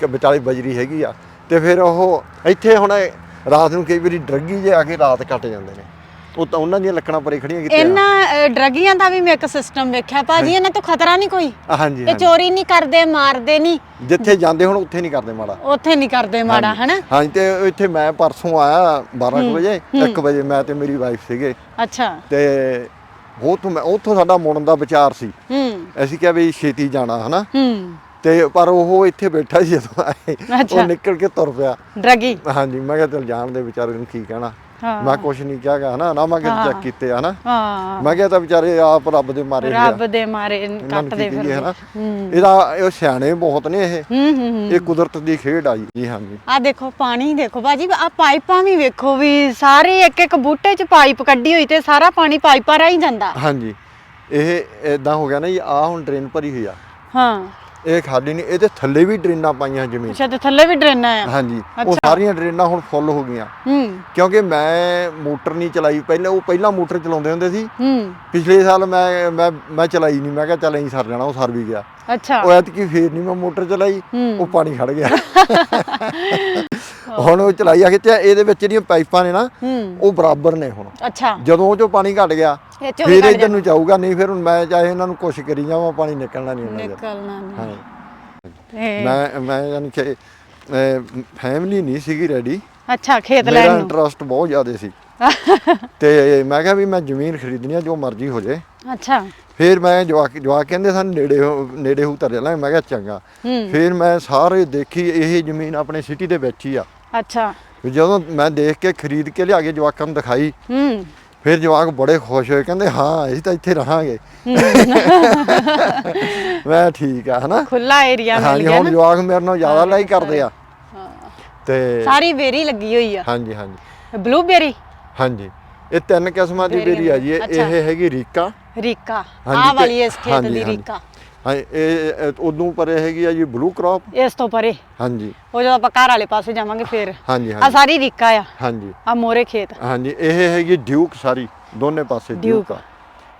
ਕਿ ਵਿਚਾਲੇ ਬਜਰੀ ਹੈਗੀ ਆ। ਤੇ ਫਿਰ ਉਹ ਇੱਥੇ ਹੁਣ ਇਹ ਰਾਤ ਨੂੰ ਕਈ ਵਾਰੀ ਡਰਗੀ ਜੇ ਆ ਕੇ ਰਾਤ ਕੱਟ ਜਾਂਦੇ ਨੇ। ਉਹ ਤਾਂ ਉਹਨਾਂ ਦੀਆਂ ਲੱਕੜਾਂ ਪਰੇ ਖੜੀਆਂ ਕੀਤੀਆਂ। ਇਹਨਾਂ ਡਰੱਗੀਆਂ ਦਾ ਵੀ ਮੈਂ ਇੱਕ ਸਿਸਟਮ ਵੇਖਿਆ ਭਾਜੀ ਇਹਨਾਂ ਤੋਂ ਖਤਰਾ ਨਹੀਂ ਕੋਈ? ਹਾਂਜੀ ਇਹ ਚੋਰੀ ਨਹੀਂ ਕਰਦੇ ਮਾਰਦੇ ਨਹੀਂ। ਜਿੱਥੇ ਜਾਂਦੇ ਹੁਣ ਉੱਥੇ ਨਹੀਂ ਕਰਦੇ ਮਾੜਾ। ਉੱਥੇ ਨਹੀਂ ਕਰਦੇ ਮਾੜਾ ਹਨਾ? ਹਾਂਜੀ ਤੇ ਇੱਥੇ ਮੈਂ ਪਰਸੋਂ ਆਇਆ 12 ਕੁ ਵਜੇ 1 ਵਜੇ ਮੈਂ ਤੇ ਮੇਰੀ ਵਾਈਫ ਸੀਗੇ। ਅੱਛਾ। ਤੇ ਉਹ ਤੋਂ ਮੈਂ ਉੱਥੋਂ ਸਾਡਾ ਮੁੜਨ ਦਾ ਵਿਚਾਰ ਸੀ। ਹੂੰ। ਅਸੀਂ ਕਿਹਾ ਵੀ ਛੇਤੀ ਜਾਣਾ ਹਨਾ? ਹੂੰ। ਤੇ ਪਰ ਉਹ ਇੱਥੇ ਬੈਠਾ ਸੀ ਜਦੋਂ ਆਏ। ਉਹ ਨਿਕਲ ਕੇ ਤੁਰ ਪਿਆ। ਡਰਗੀ। ਹਾਂਜੀ ਮੈਂ ਕਿਹਾ ਚਲ ਜਾਣ ਦੇ ਵਿਚਾਰੇ ਨੂੰ ਕੀ ਕਹਿਣਾ। ਮੈਂ ਕੁਛ ਨਹੀਂ ਕਿਹਾਗਾ ਹਨਾ? ਨਾ ਮੈਂ ਕਿਹਾ ਚੈੱਕ ਕੀਤੇ ਹਨਾ? ਹਾਂ। ਮੈਂ ਕਿਹਾ ਤਾਂ ਵਿਚਾਰੇ ਆਪ ਰੱਬ ਦੇ ਮਾਰੇ। ਰੱਬ ਦੇ ਮਾਰੇ ਕੱਟਦੇ ਫਿਰ ਇਹਦਾ ਇਹ ਸਿਆਣੇ ਬਹੁਤ ਨੇ ਇਹ। ਹੂੰ ਹੂੰ ਹੂੰ। ਇਹ ਕੁਦਰਤ ਦੀ ਖੇਡ ਆ ਜੀ ਜੀ ਹਾਂਜੀ। ਆ ਦੇਖੋ ਪਾਣੀ ਦੇਖੋ। ਬਾਜੀ ਆ ਪਾਈਪਾਂ ਵੀ ਵੇਖੋ ਵੀ ਸਾਰੇ ਇੱਕ ਇੱਕ ਬੂਟੇ 'ਚ ਪਾਈਪ ਕੱਢੀ ਹੋਈ ਤੇ ਸਾਰਾ ਪਾਣੀ ਪਾਈਪਾਂ ਰਾਹੀਂ ਜਾਂਦਾ। ਹਾਂਜੀ। ਇਹ ਇਦਾਂ ਹੋ ਗਿਆ ਨਾ ਜੀ ਆ ਹੁਣ ਡਰੇਨ ਭਰੀ ਹੋਈ ਆ। ਹਾਂ। ਇਹ ਖਾਲੀ ਨਹੀਂ ਇਹਦੇ ਥੱਲੇ ਵੀ ਡਰੇਨਾਂ ਪਾਈਆਂ ਜ਼ਮੀਨ। ਅੱਛਾ ਤੇ ਥੱਲੇ ਵੀ ਡਰੇਨਾਂ ਆ? ਹਾਂਜੀ ਉਹ ਸਾਰੀਆਂ ਡਰੇਨਾਂ ਹੁਣ ਫੁੱਲ ਹੋ ਗਈਆਂ। ਹੂੰ। ਕਿਉਂਕਿ ਮੈਂ ਮੋਟਰ ਨਹੀਂ ਚਲਾਈ ਪਹਿਲਾਂ ਉਹ ਪਹਿਲਾਂ ਮੋਟਰ ਚਲਾਉਂਦੇ ਹੁੰਦੇ ਸੀ। ਹੂੰ। ਪਿਛਲੇ ਸਾਲ ਮੈਂ ਮੈਂ ਮੈਂ ਚਲਾਈ ਨਹੀਂ ਮੈਂ ਕਿਹਾ ਚੱਲ ਐਂ ਸਰ ਜਾਣਾ ਉਹ ਸਰ ਵੀ ਗਿਆ। ਅੱਛਾ। ਉਹ ਐਤਕੀ ਫੇਰ ਨਹੀਂ ਮੈਂ ਮੋਟਰ ਚਲਾਈ। ਉਹ ਪਾਣੀ ਖੜ ਗਿਆ। ਹੁਣ ਉਹ ਚਲਾਈ ਆ ਕਿ ਤੇ ਇਹਦੇ ਵਿੱਚ ਜਿਹੜੀਆਂ ਪਾਈਪਾਂ ਨੇ ਨਾ ਉਹ ਬਰਾਬਰ ਨੇ ਹੁਣ। ਅੱਛਾ। ਜਦੋਂ ਉਹ ਚੋਂ ਪਾਣੀ ਘਟ ਗਿਆ ਫਿਰ ਇਧਰ ਨੂੰ ਜਾਊਗਾ ਨਹੀਂ ਫਿਰ ਹੁਣ ਮੈਂ ਚਾਹੇ ਇਹਨਾਂ ਨੂੰ ਕੁਛ ਕਰੀ ਜਾਵਾਂ ਪਾਣੀ ਨਿਕਲਣਾ ਨਹੀਂ ਉਹਨਾਂ ਦਾ ਨਿਕਲਣਾ ਨਹੀਂ। ਮੈਂ ਮੈਂ ਯਾਨੀ ਕਿ ਫੈਮਿਲੀ ਨਹੀਂ ਸੀਗੀ ਰੈਡੀ ਅੱਛਾ ਖੇਤ ਲੈਣ ਨੂੰ। ਇੰਟਰਸਟ ਬਹੁਤ ਜ਼ਿਆਦਾ ਸੀ। ਤੇ ਮੈਂ ਕਿਹਾ ਵੀ ਮੈਂ ਜ਼ਮੀਨ ਖਰੀਦਣੀ ਆ ਜੋ ਮਰਜ਼ੀ ਹੋ ਜੇ ਅੱਛਾ। ਫਿਰ ਮੈਂ ਜਵਾਕ ਜਵਾਕ ਕਹਿੰਦੇ ਸਨ ਨੇੜੇ ਹੋ- ਨੇੜੇ ਹੋ ਤਰ ਲਾਂਗੇ ਮੈਂ ਕਿਹਾ ਚੰਗਾ। ਹੂੰ। ਫਿਰ ਮੈਂ ਸਾਰੇ ਦੇਖੀ ਇਹ ਜ਼ਮੀਨ ਆਪਣੇ ਸਿਟੀ ਦੇ ਵਿੱਚ ਹੀ ਆ। ਅੱਛਾ। ਵੀ ਜਦੋਂ ਮੈਂ ਦੇਖ ਕੇ ਖਰੀਦ ਕੇ ਲਿਆ ਕੇ ਜਵਾਕਾਂ ਨੂੰ ਦਿਖਾਈ ਹੂੰ। ਫਿਰ ਜਵਾਕ ਬੜੇ ਖੁਸ਼ ਹੋਏ। ਕਹਿੰਦੇ ਹਾਂ ਅਸੀਂ ਤਾਂ ਇੱਥੇ ਰਹਾਂਗੇ। ਮੈਂ ਠੀਕ ਆ ਹਨਾ? ਖੁੱਲਾ ਏਰੀਆ ਮਿਲ ਹਾਂਜੀ ਗਿਆ ਹੁਣ ਨਾ। ਜਵਾਕ ਮੇਰੇ ਨਾਲ ਜ਼ਿਆਦਾ ਲਾਈਕ ਕਰਦੇ ਆ। ਤੇ ਸਾਰੀ ਬੇਰੀ ਲੱਗੀ ਹੋਈ ਆ। ਹਾਂਜੀ ਹਾਂਜੀ। ਬਲੂਬੇਰੀ? ਹਾਂਜੀ। ਇਹ ਤਿੰਨ ਕਿਸਮਾਂ ਦੀ ਬੇਰੀ ਆ ਜੀ ਇਹ ਹੈਗੀ ਰੀਕਾ। ਰੀਕਾ। ਆ ਵਾਲੀ ਇਸ ਖੇਤ ਦੀ। ਰੀਕਾ। ਹਾਂ ਇਹ ਉਦੋਂ ਪਰੇ ਹੈਗੀ ਆ ਜੀ ਬਲੂ ਕ੍ਰੌਪ। ਇਸ ਤੋਂ ਪਰੇ। ਹਾਂਜੀ। ਉਹ ਜਦੋਂ ਆਪਾਂ ਘਰ ਵਾਲੇ ਪਾਸੇ ਜਾਵਾਂਗੇ ਫੇਰ। ਹਾਂਜੀ ਆ ਸਾਰੀ ਰੀਕਾ ਆ। ਹਾਂਜੀ। ਆ ਮੋਰੇ ਖੇਤ। ਹਾਂਜੀ ਇਹ ਹੈਗੀ ਡਿਊਕ ਸਾਰੀ ਦੋਨੇ ਪਾਸੇ ਡਿਊਕ।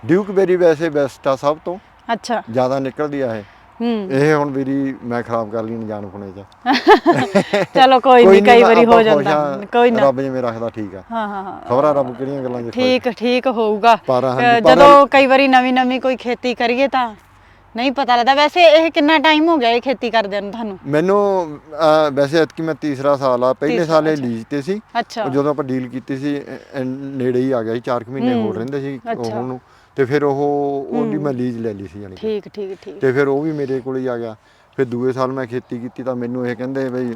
ਡਿਊਕ ਬੇਰੀ ਵੈਸੇ ਬੈਸਟ ਆ ਸਭ ਤੋਂ। ਅੱਛਾ। ਜ਼ਿਆਦਾ ਨਿਕਲਦੀ ਆ ਇਹ। ਇਹ ਹੁਣ ਮੇਰੀ ਮੈਂ ਖਰਾਬ ਕਰ ਲਈ ਜਾਣ ਪੁਣੇ ਚ। ਚਲੋ ਕੋਈ ਨਹੀਂ ਕਈ ਵਾਰੀ ਹੋ ਜਾਂਦਾ। ਕੋਈ ਨਾ। ਰੱਬ ਜਿਵੇਂ ਰੱਖਦਾ ਠੀਕ ਆ। ਹਾਂ ਹਾਂ ਹਾਂ। ਖਬਰਾਂ ਰੱਬ ਕਿਹੜੀਆਂ ਗੱਲਾਂ ਚ ਠੀਕ ਠੀਕ ਹੋਊਗਾ। ਜਦੋਂ ਕਈ ਵਾਰੀ ਨਵੀਂ ਨਵੀਂ ਕੋਈ ਖੇਤੀ ਕਰੀਏ ਤਾਂ ਨਹੀਂ ਪਤਾ ਲੱਗਦਾ। ਵੈਸੇ ਇਹ ਕਿੰਨਾ ਟਾਈਮ ਹੋ ਗਿਆ ਇਹ ਖੇਤੀ ਕਰਦਿਆਂ ਨੂੰ ਤੁਹਾਨੂੰ? ਮੈਨੂੰ ਵੈਸੇ ਐਤਕੀ ਮੈਂ ਤੀਸਰਾ ਸਾਲ ਆ। ਪਹਿਲੇ ਸਾਲ ਇਹ। ਲੀਜ਼ ਤੇ ਸੀ। ਜਦੋਂ ਆਪਾਂ ਡੀਲ ਕੀਤੀ ਸੀ ਨੇੜੇ ਹੀ ਆ ਗਿਆ ਸੀ 4 ਮਹੀਨੇ ਹੋਰ ਰਹਿੰਦੇ ਸੀ ਅੱਛਾ। ਤੇ ਫਿਰ ਉਹ ਉਹਦੀ ਮੈਂ ਲੀਜ਼ ਲੈ ਲਈ ਸੀ ਯਾਨੀ ਕਿ। ਠੀਕ ਠੀਕ ਠੀਕ। ਤੇ ਫਿਰ ਉਹ ਵੀ ਮੇਰੇ ਕੋਲ ਹੀ ਆ ਗਿਆ। ਫਿਰ ਦੂਏ ਸਾਲ ਮੈਂ ਖੇਤੀ ਕੀਤੀ ਤਾਂ ਮੈਨੂੰ ਇਹ ਕਹਿੰਦੇ ਬਈ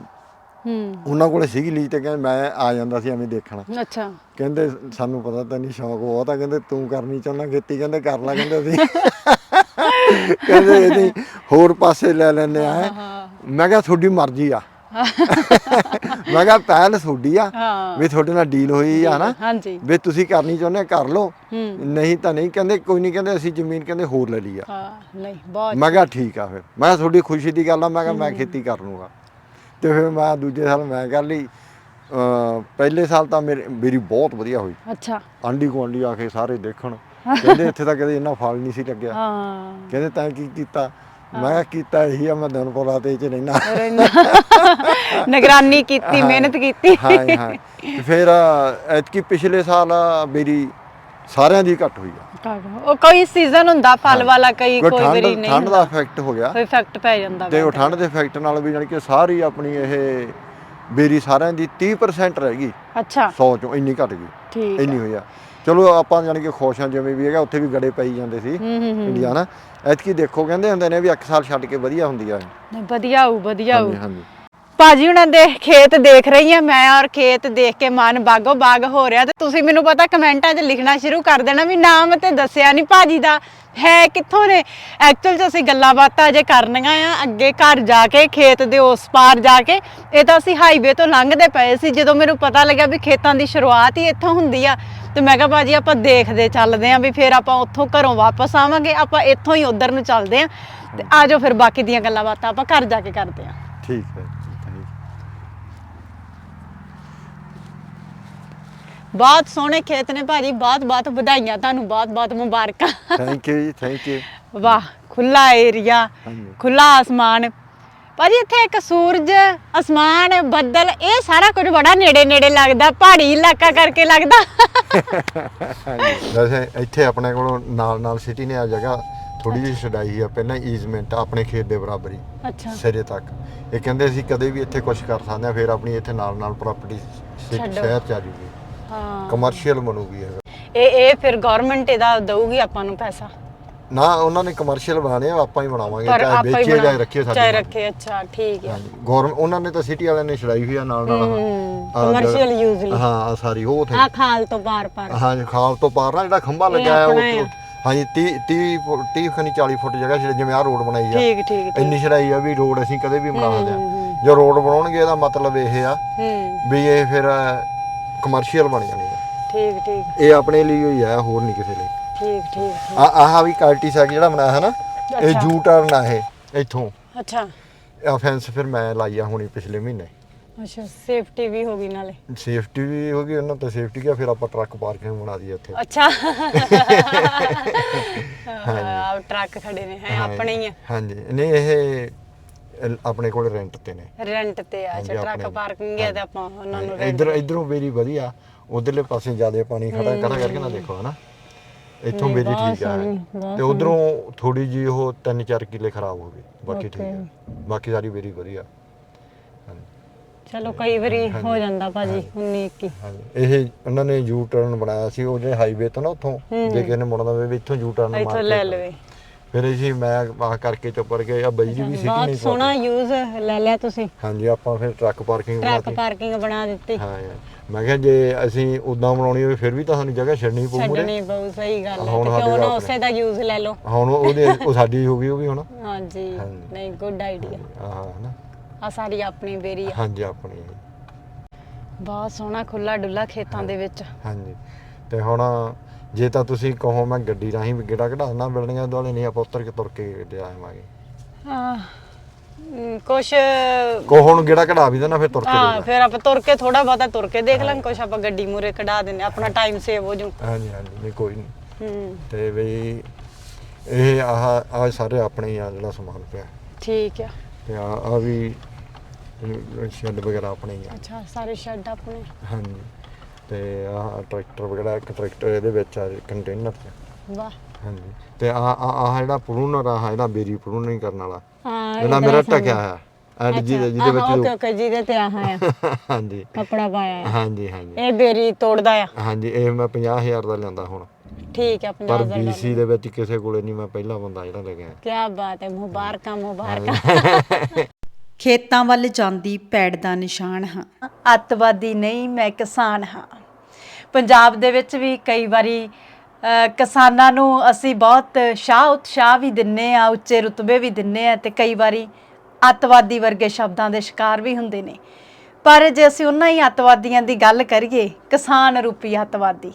ਹੂੰ। ਉਹਨਾਂ ਕੋਲੇ ਸੀਗੀ ਲੀਜ਼ ਤੇ ਕਹਿੰਦੇ ਮੈਂ ਆ ਜਾਂਦਾ ਸੀ ਐਵੇਂ ਦੇਖਣ। ਅੱਛਾ। ਕਹਿੰਦੇ ਸਾਨੂੰ ਪਤਾ ਤਾਂ ਨਹੀਂ ਸ਼ੌਕ ਬਹੁਤ ਆ ਕਹਿੰਦੇ ਤੂੰ ਕਰਨੀ ਚਾਹੁੰਦਾ ਖੇਤੀ ਕਹਿੰਦੇ ਕਰ ਲੈ ਕਹਿੰਦੇ ਅਸੀਂ। ਕਹਿੰਦੇ ਇਹਦੀ ਹੋਰ ਪਾਸੇ ਲੈ ਲੈਨੇ ਆ। ਮੈਂ ਕਿਹਾ ਤੁਹਾਡੀ ਮਰਜ਼ੀ ਆ। ਮੈਂ ਕਿਹਾ ਪਹਿਲ ਤੁਹਾਡੀ ਆ ਹਾਂ। ਵੀ ਤੁਹਾਡੇ ਨਾਲ ਡੀਲ ਹੋਈ ਆ ਨਾ। ਹਾਂਜੀ। ਵੀ ਤੁਸੀਂ ਕਰਨੀ ਚਾਹੁੰਦੇ ਕਰ ਲਓ। ਨਹੀਂ ਤਾਂ ਨਹੀਂ ਕਹਿੰਦੇ ਕੋਈ ਨਹੀਂ ਕਹਿੰਦੇ ਅਸੀਂ ਜ਼ਮੀਨ ਕਹਿੰਦੇ ਹੋਰ ਲੈ ਲਈ ਆ। ਹਾਂ ਨਹੀਂ ਬਹੁਤ ਮੈਂ ਕਿਹਾ ਠੀਕ ਆ ਫਿਰ। ਮੈਂ ਤੁਹਾਡੀ ਖੁਸ਼ੀ ਦੀ ਗੱਲ ਆ ਮੈਂ ਕਿਹਾ ਮੈਂ ਖੇਤੀ ਕਰ ਲੂੰਗਾ। ਤੇ ਫਿਰ ਮੈਂ ਦੂਜੇ ਸਾਲ ਮੈਂ ਕਰ ਲਈ। ਪਹਿਲੇ ਸਾਲ ਤਾਂ ਮੇਰੇ ਮੇਰੀ ਬਹੁਤ ਵਧੀਆ ਹੋਈ। ਅੱਛਾ। ਆਂਢੀ ਗੁਆਂਢੀ ਆ ਕੇ ਸਾਰੇ ਦੇਖਣ। ਕਹਿੰਦੇ ਇੱਥੇ ਤਾਂ ਕਦੇ ਇੰਨਾ ਫਲ ਨਹੀਂ ਸੀ ਲੱਗਿਆ। ਹਾਂ। ਕਹਿੰਦੇ ਤੈਂ ਕੀ ਕੀਤਾ? ਮੈਂ ਕੀਤਾ ਇਹੀ ਆ ਮੈਂ ਦਿਨ ਪੋਲਾ ਤੇ ਚ ਰਹਿਣਾ। ਨਿਗਰਾਨੀ ਕੀਤੀ ਮਿਹਨਤ ਕੀਤੀ। ਹਾਂ ਹਾਂ। ਫਿਰ ਐਤਕੀ ਪਿਛਲੇ ਸਾਲ ਮੇਰੀ ਸਾਰਿਆਂ ਦੀ ਘੱਟ ਹੋਈ ਆ। ਉਹ ਕੋਈ ਸੀਜ਼ਨ ਹੁੰਦਾ ਫਲ ਵਾਲਾ ਕਈ ਕੋਈ ਵਾਰੀ ਨਹੀਂ ਠੰਡ ਦਾ ਇਫੈਕਟ ਹੋ ਗਿਆ। ਕੋਈ ਇਫੈਕਟ ਪੈ ਜਾਂਦਾ ਤੇ। ਉਹ ਠੰਡ ਦੇ ਇਫੈਕਟ ਨਾਲ ਵੀ ਕਿ ਸਾਰੀ ਆਪਣੀ ਇਹ ਬੇਰੀ ਸਾਰਿਆਂ ਦੀ 30% ਰਹਿ ਗਈ। ਅੱਛਾ। 100 ਚੋਂ ਇੰਨੀ ਘਟ ਗਈ। ਠੀਕ ਇੰਨੀ ਹੋਈ ਆ। ਚਲੋ ਆਪਾਂ ਜਾਣੀ ਕਿ ਖੁਸ਼ ਹਾਂ ਜਿਵੇਂ ਵੀ ਹੈਗਾ ਉੱਥੇ ਵੀ ਗੜੇ ਪਈ ਜਾਂਦੇ ਸੀ ਇੰਡੀਆ ਨਾ। ਐਤਕੀ ਦੇਖੋ ਕਹਿੰਦੇ ਹੁੰਦੇ ਨੇ ਵੀ ਇੱਕ ਸਾਲ ਛੱਡ ਕੇ ਵਧੀਆ ਹੁੰਦੀ ਆ। ਨਹੀਂ, ਵਧੀਆ ਹੋਊ ਵਧੀਆ ਹੋਊ ਹਾਂਜੀ ਹਾਂਜੀ। ਭਾਜੀ ਹੁਣਾਂ ਦੇ ਖੇਤ ਦੇਖ ਰਹੀ ਆ ਮੈਂ ਔਰ ਖੇਤ ਦੇਖ ਕੇ ਮਨ ਬਾਗੋ ਬਾਗ ਹੋ ਰਿਹਾ ਤੇ ਤੁਸੀਂ ਮੈਨੂੰ ਪਤਾ ਕਮੈਂਟਾਂ 'ਚ ਲਿਖਣਾ ਸ਼ੁਰੂ ਕਰ ਦੇਣਾ ਵੀ ਨਾਮ ਤੇ ਦੱਸਿਆ ਨਹੀਂ ਭਾਜੀ ਦਾ। ਹੈ ਕਿੱਥੋਂ ਨੇ? ਐਕਚੁਅਲ 'ਚ ਅਸੀਂ ਗੱਲਾਂ ਬਾਤਾਂ ਅਜੇ ਕਰਨੀਆਂ ਆ ਅੱਗੇ ਘਰ ਜਾ ਕੇ ਖੇਤ ਦੇ ਉਸ ਪਾਰ ਜਾ ਕੇ। ਇਹ ਤਾਂ ਅਸੀਂ ਹਾਈਵੇ ਤੋਂ ਲੰਘਦੇ ਪਏ ਸੀ ਜਦੋਂ ਮੈਨੂੰ ਪਤਾ ਲੱਗਿਆ ਵੀ ਖੇਤਾਂ ਦੀ ਸ਼ੁਰੂਆਤ ਹੀ ਇੱਥੋਂ ਹੁੰਦੀ ਆ। ਤੇ ਮੈਂ ਕਿਹਾ ਭਾਜੀ ਆਪਾਂ ਦੇਖਦੇ ਚੱਲਦੇ ਆਂ ਵੀ ਫਿਰ ਆਪਾਂ ਉੱਥੋਂ ਘਰੋਂ ਵਾਪਸ ਆਵਾਂਗੇ ਆਪਾਂ ਇੱਥੋਂ ਹੀ ਉਧਰ ਨੂੰ ਚੱਲਦੇ ਆਂ ਤੇ ਆਜੋ ਫਿਰ ਬਾਕੀ ਦੀਆਂ ਗੱਲਾਂ ਬਾਤਾਂ ਆਪਾਂ ਘਰ ਜਾ ਕੇ ਕਰਦੇ ਆਂ। ਠੀਕ ਹੈ ਬਹੁਤ ਸੋਹਣੇ ਖੇਤ ਨੇ ਭਾਜੀ ਬਹੁਤ ਬਹੁਤ ਵਧਾਈਆਂ ਤੁਹਾਨੂੰ ਬਹੁਤ ਬਹੁਤ ਮੁਬਾਰਕਾਂ। ਥੈਂਕ ਯੂ ਜੀ ਥੈਂਕ ਯੂ ਵਾਹ ਖੁੱਲਾ ਏਰੀਆ ਹਾਂਜੀ। ਖੁੱਲਾ ਆਸਮਾਨ ਭਾਜੀ ਇੱਥੇ ਇੱਕ ਸੂਰਜ ਅਸਮਾਨ ਬੱਦਲ ਇਹ ਸਾਰਾ ਕੁਝ ਬੜਾ ਨੇੜੇ ਨੇੜੇ ਲੱਗਦਾ ਪਹਾੜੀ ਇਲਾਕਾ ਕਰਕੇ ਲੱਗਦਾ। ਵੈਸੇ ਇੱਥੇ ਆਪਣੇ ਕੋਲ ਨਾਲ ਨਾਲ ਸਿਟੀ ਨੇ ਆ ਜਗ੍ਹਾ ਥੋੜੀ ਜਿਹੀ ਛਡਾਈ ਆ ਪਹਿਲਾਂ ਈਜ਼ਮੈਂਟ ਆਪਣੇ ਖੇਤ ਦੇ ਬਰਾਬਰ ਹੀ ਅੱਛਾ। ਸਿਰੇ ਤੱਕ। ਇਹ ਕਹਿੰਦੇ ਅਸੀਂ ਕਦੇ ਵੀ ਇੱਥੇ ਕੁਝ ਕਰ ਸਕਦੇ ਆ ਫਿਰ ਆਪਣੀ ਇੱਥੇ ਨਾਲ ਨਾਲ ਪ੍ਰਾਪਰਟੀ ਛੱਡੋ। ਸ਼ਹਿਰ ਚ ਆ ਜੂਗੀ। ਹਾਂ। ਕਮਰਸ਼ੀਅਲ ਬਣੂਗੀ ਇਹ। ਇਹ ਇਹ ਫਿਰ ਗਵਰਨਮੈਂਟ ਇਹਦਾ ਦਊਗੀ ਆਪਾਂ ਨੂੰ ਪੈਸਾ? ਨਾ ਉਹਨਾਂ ਨੇ ਕਮਰਸ਼ੀਅਲ ਬਣਾਣੇ ਆ ਆਪਾਂ ਹੀ ਬਣਾਵਾਂਗੇ ਪਰ ਚਾਹੇ ਆਪਾਂ ਹੀ ਵੇਚੇ ਬਣਾ ਜਾਏ ਰੱਖੇ ਚਾਹੇ ਰੱਖੇ ਅੱਛਾ ਠੀਕ ਹੈ। ਗੌਰਮ ਉਹਨਾਂ ਨੇ ਤਾਂ ਸਿਟੀ ਵਾਲਿਆਂ ਨੇ ਛੜਾਈ ਹੋਈ ਆ ਨਾਲ ਨਾਲ। ਆਹ। ਕਮਰਸ਼ੀਅਲ ਯੂਜ਼ ਲਈ। ਹਾਂ ਆਹ ਸਾਰੀ ਉਹ ਉੱਥੇ। ਆ ਖਾਲ ਤੋਂ ਪਾਰ ਪਾਰ। ਹਾਂ ਖਾਲ ਤੋਂ ਪਾਰ ਨਾ ਜਿਹੜਾ ਖੰਭਾ ਲੱਗਿਆ ਆਪਣਾ ਉਹ ਹਾਂਜੀ 30 30 ਫੁੱਟ 30 ਖਨੀ 40 ਫੁੱਟ ਜਗ੍ਹਾ ਜਿਹੜੀ ਜਿਵੇਂ ਆਹ ਰੋਡ ਬਣਾਈ ਆ। ਠੀਕ ਠੀਕ ਠੀਕ। ਇੰਨੀ ਛੜਾਈ ਆ ਵੀ ਰੋਡ ਅਸੀਂ ਕਦੇ ਵੀ ਬਣਾ ਸਕਦੇ ਆ। ਜੋ ਰੋਡ ਬਣਾਉਣਗੇ ਇਹਦਾ ਮਤਲਬ ਇਹ ਆ ਹੂੰ। ਵੀ ਇਹ ਫਿਰ ਕਮਰਸ਼ੀਅਲ ਬਣ ਜਾਣੀ ਆ। ਠੀਕ ਠੀਕ। ਇਹ ਆਪਣੇ ਲਈ ਹੋਈ ਆ ਹੋਰ ਨਹੀਂ ਕਿਸੇ ਲਈ। ਠੀਕ ਠੀਕ ਆ ਆਹ ਵੀ ਕਾਲਟੀ ਸੈਕ ਜਿਹੜਾ ਬਣਾਇਆ ਹੈ ਨਾ ਇਹ ਜੂ ਟਰਨ ਆ ਇਹ ਇੱਥੋਂ। ਅੱਛਾ। ਆ ਫੈਂਸ ਫਿਰ ਮੈਂ ਲਾਈ ਆ ਹੁਣੀ ਪਿਛਲੇ ਮਹੀਨੇ। ਅੱਛਾ ਸੇਫਟੀ ਵੀ ਹੋ ਗਈ ਨਾਲੇ। ਸੇਫਟੀ ਵੀ ਹੋ ਗਈ ਉਹਨਾਂ ਤਾਂ ਸੇਫਟੀ ਕਿਆ ਫਿਰ ਆਪਾਂ ਟਰੱਕ ਪਾਰਕਿੰਗ ਬਣਾ ਦਈਏ ਇੱਥੇ? ਅੱਛਾ। ਆ ਟਰੱਕ ਖੜੇ ਨੇ ਹੈ ਆਪਣੇ ਹੀ ਆ। ਹਾਂਜੀ ਨਹੀਂ ਇਹ ਆਪਣੇ ਕੋਲ ਰੈਂਟ ਤੇ ਨੇ। ਰੈਂਟ ਤੇ ਆ ਅੱਛਾ ਟਰੱਕ ਆਪਣੇ- ਪਾਰਕਿੰਗ ਹੈ। ਤੇ ਆਪਾਂ ਉਹਨਾਂ ਨੂੰ rent- ਇੱਧਰ ਇਧਰੋਂ ਬੇਰੀ ਵਧੀਆ ਉਧਰਲੇ ਪਾਸੇ ਜ਼ਿਆਦਾ ਪਾਣੀ ਖੜਾ ਖੜਾ ਕਰਕੇ ਨਾ ਦੇਖੋ ਹਨਾ ਇੱਥੋਂ ਬੇਰੀ ਠੀਕ ਆ। ਤੇ ਉਧਰੋਂ ਥੋੜੀ ਜੀ ਉਹ 3-4 ਕਿੱਲੇ ਖਰਾਬ ਹੋ ਗਏ। ਬਾਕੀ ਠੀਕ ਆ। ਬਾਕੀ ਸਾਰੀ ਬੇਰੀ ਵਧੀਆ। ਚਲੋ ਕਈ ਵਾਰੀ ਹੋ ਜਾਂਦਾ ਭਾਜੀ 19 21 ਹਾਂਜੀ। ਇਹ ਉਹਨਾਂ ਨੇ ਯੂ ਟਰਨ ਬਣਾਇਆ ਸੀ ਉਹ ਜਿਹੜੇ ਹਾਈਵੇ ਤੋਂ ਨਾ ਉੱਥੋਂ ਜੇ ਕਿਸੇ ਨੇ ਮੁੜਨਾ ਹੋਵੇ ਵੀ ਇੱਥੋਂ ਯੂ ਟਰਨ ਮਾਰ ਇੱਥੋਂ ਕੇ ਲੈ ਲਵੇ। ਫਿਰ ਅਸੀਂ ਮੈਂ ਆਹ ਕਰਕੇ ਚੁੱਪ ਕਰਕੇ ਆ ਬਜਰੀ ਵੀ ਸਿੱਟੀ ਬਹੁਤ ਨਹੀਂ ਸੋਹਣਾ ਯੂਜ਼ ਲੈ ਲਿਆ ਤੁਸੀਂ। ਹਾਂਜੀ ਆਪਾਂ ਫਿਰ ਟਰੱਕ ਪਾਰਕਿੰਗ ਟਰੱਕ ਬਣਾ ਦਿੱਤੀ। ਹਾਂ ਯਾਰ। ਮੈਂ ਕਿਹਾ ਜੇ ਅਸੀਂ ਉਦਾਂ ਬਣਾਉਣੀ ਹੋਵੇ ਫਿਰ ਵੀ ਤਾਂ ਸਾਨੂੰ ਜਗ੍ਹਾ ਛੱਡਣੀ ਪਊ ਮੂਹਰੇ। ਛੱਡਣੀ ਬਹੁਤ ਸਹੀ ਗੱਲ ਹੈ ਹੁਣ ਤੇ ਸਾਡੇ ਕਿਉਂ ਨਾ ਉਸੇ ਦਾ ਯੂਜ਼ ਲੈ ਲਓ। ਹੁਣ ਉਹਦੇ ਉਹ ਸਾਡੀ ਹੋ ਗਈ ਉਹ ਵੀ ਹੁਣ। ਹਾਂਜੀ ਨਹੀਂ ਗੁੱਡ ਆਈਡੀਆ ਆਹ ਹਨਾ ਆ ਸਾਰੀ ਆਪਣੀ ਬੇਰੀ ਆ। ਹਾਂਜੀ ਆਪਣੀ ਬਹੁਤ ਸੋਹਣਾ ਖੁੱਲਾ ਡੁੱਲਾ ਖੇਤਾਂ ਦੇ ਵਿੱਚ। ਹਾਂਜੀ। ਤੇ ਹੁਣ ਜੇ ਤਾਂ ਤੁਸੀਂ ਕਹੋ ਮੈਂ ਗੱਡੀ ਰਾਹੀਂ ਵੀ ਗੇੜਾ ਕਢਾਉਣਾ ਬਿਲਡਿੰਗਾਂ ਦੁਆਲੇ ਨਹੀਂ ਆਪਾਂ ਉੱਤਰ ਕੇ ਤੁਰ ਕੇ ਦੇ ਆਵਾਂਗੇ। ਹਾਂ ਕੁਛ ਕੋ ਹੁਣ ਗੇੜਾ ਕਢਾ ਵੀ ਦੇਣਾ ਫਿਰ ਤੁਰ ਕੇ ਹਾਂ ਫਿਰ ਆਪਾਂ ਤੁਰ ਕੇ ਥੋੜਾ ਬਹੁਤਾ ਤੁਰ ਕੇ ਦੇਖ ਲਾਂਗੇ ਕੁਛ ਆਪਾਂ ਗੱਡੀ ਮੂਰੇ ਕਢਾ ਦਿੰਨੇ ਆਪਣਾ ਟਾਈਮ ਸੇਵ ਹੋ ਜੂ ਹਾਂਜੀ ਹਾਂਜੀ ਨਹੀਂ ਕੋਈ ਨਹੀਂ। ਹੂੰ ਤੇ ਬਈ ਇਹ ਆਹ ਆਹ ਸਾਰੇ ਆਪਣੇ ਹੀ ਆ ਜਿਹੜਾ ਸਮਾਨ ਪਿਆ। ਠੀਕ ਆ। ਤੇ ਆ ਆ ਵੀ ਸ਼ੈੱਡ ਵਗੈਰਾ ਆਪਣੇ ਹੀ ਆ। ਅੱਛਾ ਸਾਰੇ ਸ਼ੈੱਡ ਆਪਣੇ। ਹਾਂਜੀ। ਤੇ ਆਹ ਟਰੈਕਟਰ ਵਗੈਰਾ ਇੱਕ ਟਰੈਕਟਰ ਇਹਦੇ ਵਿੱਚ ਆ ਕੰਟੇਨਰ ਚ ਵਾਹ ਹਾਂਜੀ। ਤੇ ਆ ਆ ਆਹ ਜਿਹੜਾ ਪ੍ਰੂਨਰ ਆ ਜਿਹੜਾ ਬੇਰੀ ਪ੍ਰੂਨਿੰਗ ਕਰਨ ਵਾਲਾ। ਹਾਂ ਜਿਹੜਾ ਮੇਰਾ ਟਕਿਆ ਆ ਐਂਡ ਜਿਹਦੇ ਜਿਹਦੇ ਵਿੱਚ ਓਕੇ ਓਕੇ ਜਿਹਦੇ ਤੇ ਆਹ ਆ ਹਾਂਜੀ। ਕਪੜਾ ਪਾਇਆ ਆ ਹਾਂਜੀ ਹਾਂਜੀ। ਇਹ ਬੇਰੀ ਤੋੜਦਾ ਆ। ਹਾਂਜੀ ਇਹ ਮੈਂ 50000 ਦਾ ਲਿਆਂਦਾ ਹੁਣ। ਠੀਕ ਆ ਪਰ 50 ਦਾ BC ਦੇ ਵਿੱਚ ਕਿਸੇ ਕੋਲੇ ਨਹੀਂ ਮੈਂ ਪਹਿਲਾ ਬੰਦਾ ਜਿਹੜਾ ਲੈ ਗਿਆ ਕੀ ਬਾਤ ਹੈ ਮੁਬਾਰਕਾਂ ਮੁਬਾਰਕਾਂ। ਖੇਤਾਂ ਵੱਲ ਜਾਂਦੀ ਪੈੜ ਦਾ ਨਿਸ਼ਾਨ ਹਾਂ। ਅੱਤਵਾਦੀ ਨਹੀਂ ਮੈਂ ਕਿਸਾਨ ਹਾਂ। ਪੰਜਾਬ ਦੇ ਵਿੱਚ ਵੀ ਕਈ ਵਾਰੀ ਕਿਸਾਨਾਂ ਨੂੰ ਅਸੀਂ ਬਹੁਤ ਸ਼ਾਹ ਉਤਸ਼ਾਹ ਵੀ ਦਿੰਨੇ ਆ, ਉੱਚੇ ਰੁਤਬੇ ਵੀ ਦਿੰਨੇ ਆ ਤੇ ਕਈ ਵਾਰੀ ਅੱਤਵਾਦੀ ਵਰਗੇ ਸ਼ਬਦਾਂ ਦੇ ਸ਼ਿਕਾਰ ਵੀ ਹੁੰਦੇ ਨੇ। ਪਰ ਜੇ ਅਸੀਂ ਉਹਨਾਂ ਹੀ ਅੱਤਵਾਦੀਆਂ ਦੀ ਗੱਲ ਕਰੀਏ, ਕਿਸਾਨ ਰੂਪੀ ਅੱਤਵਾਦੀ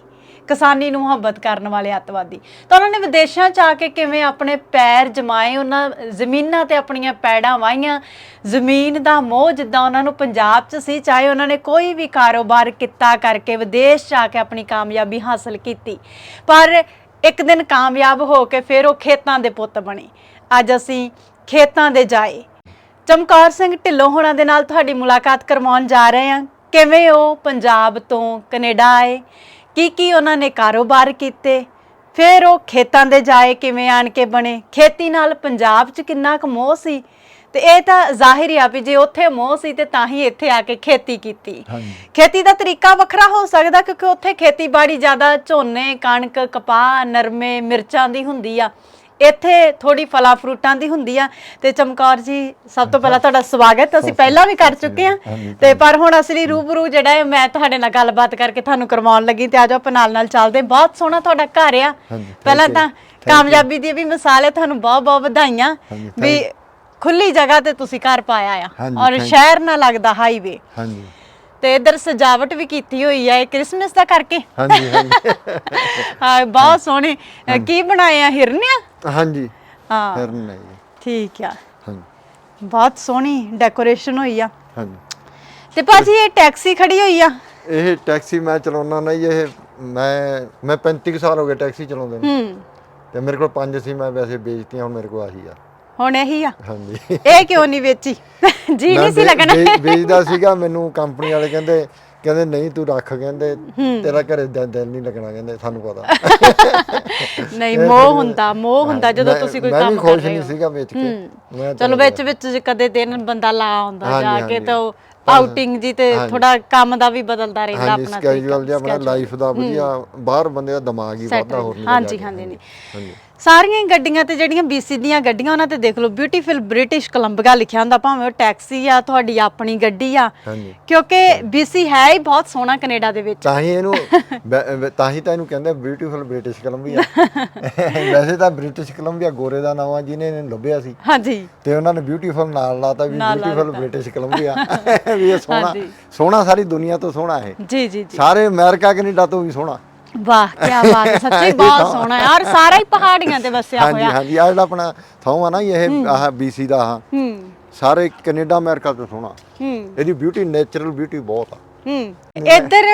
ਕਿਸਾਨੀ ਨੂੰ ਮੁਹੱਬਤ ਕਰਨ ਵਾਲੇ ਅੱਤਵਾਦੀ। ਤਾਂ ਉਹਨਾਂ ਨੇ ਵਿਦੇਸ਼ਾਂ 'ਚ ਆ ਕੇ ਕਿਵੇਂ ਆਪਣੇ ਪੈਰ ਜਮਾਏ, ਉਹਨਾਂ ਜ਼ਮੀਨਾਂ ਤੇ ਆਪਣੀਆਂ ਪੈੜਾਂ ਵਾਹੀਆਂ। ਜ਼ਮੀਨ ਦਾ ਮੋਹ ਜਿੱਦਾਂ ਉਹਨਾਂ ਨੂੰ ਪੰਜਾਬ 'ਚ ਸੀ, ਚਾਹੇ ਉਹਨਾਂ ਨੇ ਕੋਈ ਵੀ ਕਾਰੋਬਾਰ ਕੀਤਾ ਕਰਕੇ ਵਿਦੇਸ਼ 'ਚ ਆ ਕੇ ਆਪਣੀ ਕਾਮਯਾਬੀ ਹਾਸਲ ਕੀਤੀ। ਪਰ ਇੱਕ ਦਿਨ ਕਾਮਯਾਬ ਹੋ ਕੇ ਫਿਰ ਉਹ ਖੇਤਾਂ ਦੇ ਪੁੱਤ ਬਣੇ। ਅੱਜ ਅਸੀਂ ਖੇਤਾਂ ਦੇ ਜਾਏ। ਚਮਕੌਰ ਸਿੰਘ ਢਿੱਲੋਂ ਹੋਣਾ ਦੇ ਨਾਲ ਤੁਹਾਡੀ ਮੁਲਾਕਾਤ ਕਰਵਾਉਣ ਜਾ ਰਹੇ ਹਾਂ। ਕਿਵੇਂ ਉਹ ਪੰਜਾਬ ਤੋਂ ਕੈਨੇਡਾ ਆਏ? ਕੀ ਕੀ ਉਹਨਾਂ ਨੇ ਕਾਰੋਬਾਰ ਕੀਤੇ? ਫਿਰ ਉਹ ਖੇਤਾਂ ਦੇ ਜਾਏ ਕਿਵੇਂ ਆਣ ਕੇ ਬਣੇ? ਖੇਤੀ ਨਾਲ ਪੰਜਾਬ 'ਚ ਕਿੰਨਾ ਕੁ ਮੋਹ ਸੀ? ਤੇ ਇਹ ਤਾਂ ਜ਼ਾਹਿਰ ਹੀ ਆ ਵੀ ਜੇ ਉੱਥੇ ਮੋਹ ਸੀ ਤੇ ਤਾਂ ਹੀ ਇੱਥੇ ਆ ਕੇ ਖੇਤੀ ਕੀਤੀ। ਖੇਤੀ ਦਾ ਤਰੀਕਾ ਵੱਖਰਾ ਹੋ ਸਕਦਾ ਕਿਉਂਕਿ ਉੱਥੇ ਖੇਤੀਬਾੜੀ ਜ਼ਿਆਦਾ ਝੋਨੇ ਕਣਕ ਕਪਾਹ ਨਰਮੇ ਮਿਰਚਾਂ ਦੀ ਹੁੰਦੀ ਆ। ਇੱਥੇ ਥੋੜੀ ਫਲਾਂ ਫਰੂਟਾਂ ਦੀ ਹੁੰਦੀ ਆ ਤੇ ਚਮਕੌਰ ਜੀ ਸਭ ਤੋਂ ਪਹਿਲਾਂ ਤੁਹਾਡਾ ਸਵਾਗਤ ਅਸੀਂ ਪਹਿਲਾਂ ਵੀ ਕਰ ਚੁੱਕੇ ਆ ਤੇ ਪਰ ਹੁਣ ਅਸਲੀ ਰੂਬਰੂ ਜਿਹੜਾ ਹੈ ਮੈਂ ਤੁਹਾਡੇ ਨਾਲ ਗੱਲਬਾਤ ਕਰਕੇ ਤੁਹਾਨੂੰ ਕਰਵਾਉਣ ਲੱਗੀ ਤੇ ਆਜੋ ਆਪਾਂ ਨਾਲ ਨਾਲ ਚੱਲਦੇ। ਬਹੁਤ ਸੋਹਣਾ ਤੁਹਾਡਾ ਘਰ ਆ। ਪਹਿਲਾਂ ਤਾਂ ਕਾਮਯਾਬੀ ਦੀ ਵੀ ਮਿਸਾਲ ਹੈ ਤੁਹਾਨੂੰ ਬਹੁਤ ਬਹੁਤ ਵਧਾਈਆਂ ਵੀ ਖੁੱਲੀ ਜਗ੍ਹਾ ਤੇ ਤੁਸੀਂ ਘਰ ਪਾਇਆ ਆ। ਔਰ ਸ਼ਹਿਰ ਨਾਲ ਲੱਗਦਾ ਹਾਈਵੇ ਹਾਂਜੀ। ਤੇ ਇਧਰ ਸਜਾਵਟ ਵੀ ਕੀਤੀ ਹੋਈ ਹੈ ਕ੍ਰਿਸਮਸ ਦਾ ਕਰਕੇ। ਹਾਂਜੀ ਹਾਂਜੀ। ਹਾਂ ਬਹੁਤ ਸੋਹਣੇ। ਕੀ ਬਣਾਇਆ ਹਿਰਨਿਆ? ਹਾਂਜੀ ਹਾਂ। ਫਿਰ ਨਹੀਂ ਠੀਕ ਆ। ਹਾਂਜੀ। ਬਹੁਤ ਸੋਹਣੀ ਡੈਕੋਰੇਸ਼ਨ ਹੋਈ ਆ। ਹਾਂਜੀ। ਤੇ ਭਾਜੀ ਇਹ ਟੈਕਸੀ ਖੜੀ ਹੋਈ ਆ? ਇਹ ਟੈਕਸੀ ਮੈਂ ਚਲਾਉਣਾ ਨਹੀਂ ਇਹ ਮੈਂ ਮੈਂ 35 ਕੁ ਸਾਲ ਹੋ ਗਏ ਟੈਕਸੀ ਚਲਾਉਂਦੇ ਨੂੰ। ਹੂੰ। ਤੇ ਮੇਰੇ ਕੋਲ ਪੰਜ ਸੀ ਮੈਂ ਵੈਸੇ ਵੇਚਤੀਆਂ ਹੁਣ ਮੇਰੇ ਕੋਲ ਆਹੀ ਆ। ਹੁਣ ਇਹੀ ਆ? ਹਾਂਜੀ। ਇਹ ਕਿਉਂ ਨਹੀਂ ਵੇਚੀ? ਜੀ ਮੈਂ ਨਹੀਂ ਸੀ ਵੇ- ਲੱਗਣਾ। ਵੇ- ਵੇਚਦਾ ਸੀਗਾ ਮੈਨੂੰ ਕੰਪਨੀ ਵਾਲੇ ਕਹਿੰਦੇ ਕਹਿੰਦੇ ਨਹੀਂ ਤੂੰ ਰੱਖ ਕਹਿੰਦੇ ਤੇਰਾ ਘਰੇ ਦਿਲ ਦਿਲ ਨਹੀਂ ਲੱਗਣਾ ਕਹਿੰਦੇ ਸਾਨੂੰ ਪਤਾ। ਨਹੀਂ ਮੋਹ ਹੁੰਦਾ ਮੋਹ ਹੁੰਦਾ ਜਦੋਂ ਮੈਂ- ਤੁਸੀਂ ਕੋਈ ਮੈਂ ਕੰਮ ਕਰ ਖੁਸ਼ ਰਹੇ ਨਹੀਂ ਹੋ। ਸੀਗਾ ਵੇਚ ਕੇ। ਮੈਂ ਚਲੋ ਵਿੱਚ ਵਿੱਚ ਜੇ ਕਦੇ ਦਿਨ ਬੰਦਾ ਲਾ ਆਉਂਦਾ ਜਾ ਕੇ। ਤਾਂ ਆਊਟਿੰਗ ਜੀ ਤੇ ਥੋੜਾ ਕੰਮ ਦਾ ਵੀ ਬਦਲਦਾ ਰਹਿੰਦਾ ਆਪਣਾ ਸਕੈਜੂਅਲ ਜਿਹਾ ਆਪਣਾ ਲਾਈਫ ਦਾ ਵਧੀਆ ਬਾਹਰ ਬੰਦੇ ਦਾ ਦਿਮਾਗ ਹੀ ਵੱਧਦਾ ਹੋਰ ਨਹੀਂ ਹਾਂਜੀ ਹਾਂਜੀ ਨਹੀਂ ਹਾਂਜੀ। ਸਾਰੀਆਂ ਹੀ ਗੱਡੀਆਂ ਤੇ ਜਿਹੜੀਆਂ BC ਦੀਆਂ ਗੱਡੀਆਂ ਉਹਨਾਂ ਤੇ ਦੇਖ ਲਓ ਬਿਊਟੀਫੁਲ ਬ੍ਰਿਟਿਸ਼ ਕੋਲੰਬੀਆ ਲਿਖਿਆ ਹੁੰਦਾ ਭਾਵੇਂ ਉਹ ਟੈਕਸੀ ਆ ਤੁਹਾਡੀ ਆਪਣੀ ਗੱਡੀ ਆ ਹਾਂਜੀ। ਕਿਉਂਕਿ BC ਹੈ ਹੀ ਬਹੁਤ ਸੋਹਣਾ ਕੈਨੇਡਾ ਦੇ ਵਿੱਚ। ਤਾਂ ਹੀ ਇਹਨੂੰ ਤਾਂ ਹੀ ਤਾਂ ਇਹਨੂੰ ਕਹਿੰਦੇ ਬਿਊਟੀਫੁਲ ਬ੍ਰਿਟਿਸ਼ ਕੋਲੰਬੀਆ ਵੈਸੇ ਤਾਂ ਬ੍ਰਿਟਿਸ਼ ਕੋਲੰਬੀਆ ਗੋਰੇ ਦਾ ਨਾਮ ਆ ਜਿਹਨੇ ਇਹਨੂੰ ਲੱਭਿਆ ਸੀ। ਹਾਂਜੀ। ਤੇ ਉਹਨਾਂ ਨੇ ਬਿਊਟੀਫੁਲ ਨਾਲ ਲਾਤਾ ਵੀ ਨਾਲ ਲਾ ਬਿਊਟੀਫੁਲ ਬ੍ਰਿਟਿਸ਼ ਕੋਲੰਬੀਆ ਵੀ ਇਹ ਸੋਹਣਾ ਹਾਂਜੀ। ਸੋਹਣਾ ਸਾਰੀ ਦੁਨੀਆ ਤੋਂ ਸੋਹਣਾ ਹੈ ਜੀ ਜੀ ਜੀ। ਸਾਰੇ ਅਮਰੀਕਾ ਕੈਨੇਡਾ ਤੋਂ ਵੀ ਸੋਹਣਾ। ਵਾਹ ਕੀ ਬਾਤ ਹੈ ਸੱਚੀ ਬਹੁਤ ਸੋਹਣਾ ਹੈ। ਔਰ ਸਾਰਾ ਹੀ ਪਹਾੜੀਆਂ ਤੇ ਵਸਿਆ ਹਾਂਜੀ ਹੋਇਆ। ਹਾਂਜੀ ਆ ਜਿਹੜਾ ਆਪਣਾ ਥਾਂ ਆ ਨਾ ਇਹ ਆਹ BC ਦਾ ਆਹ। ਹੂੰ। ਸਾਰੇ ਕੈਨੇਡਾ ਅਮਰੀਕਾ ਤੋਂ ਸੋਹਣਾ। ਹੂੰ। ਇਹਦੀ ਬਿਊਟੀ ਨੇਚਰਲ ਬਿਊਟੀ ਬਹੁਤ ਆ। ਹੂੰ। ਇੱਧਰ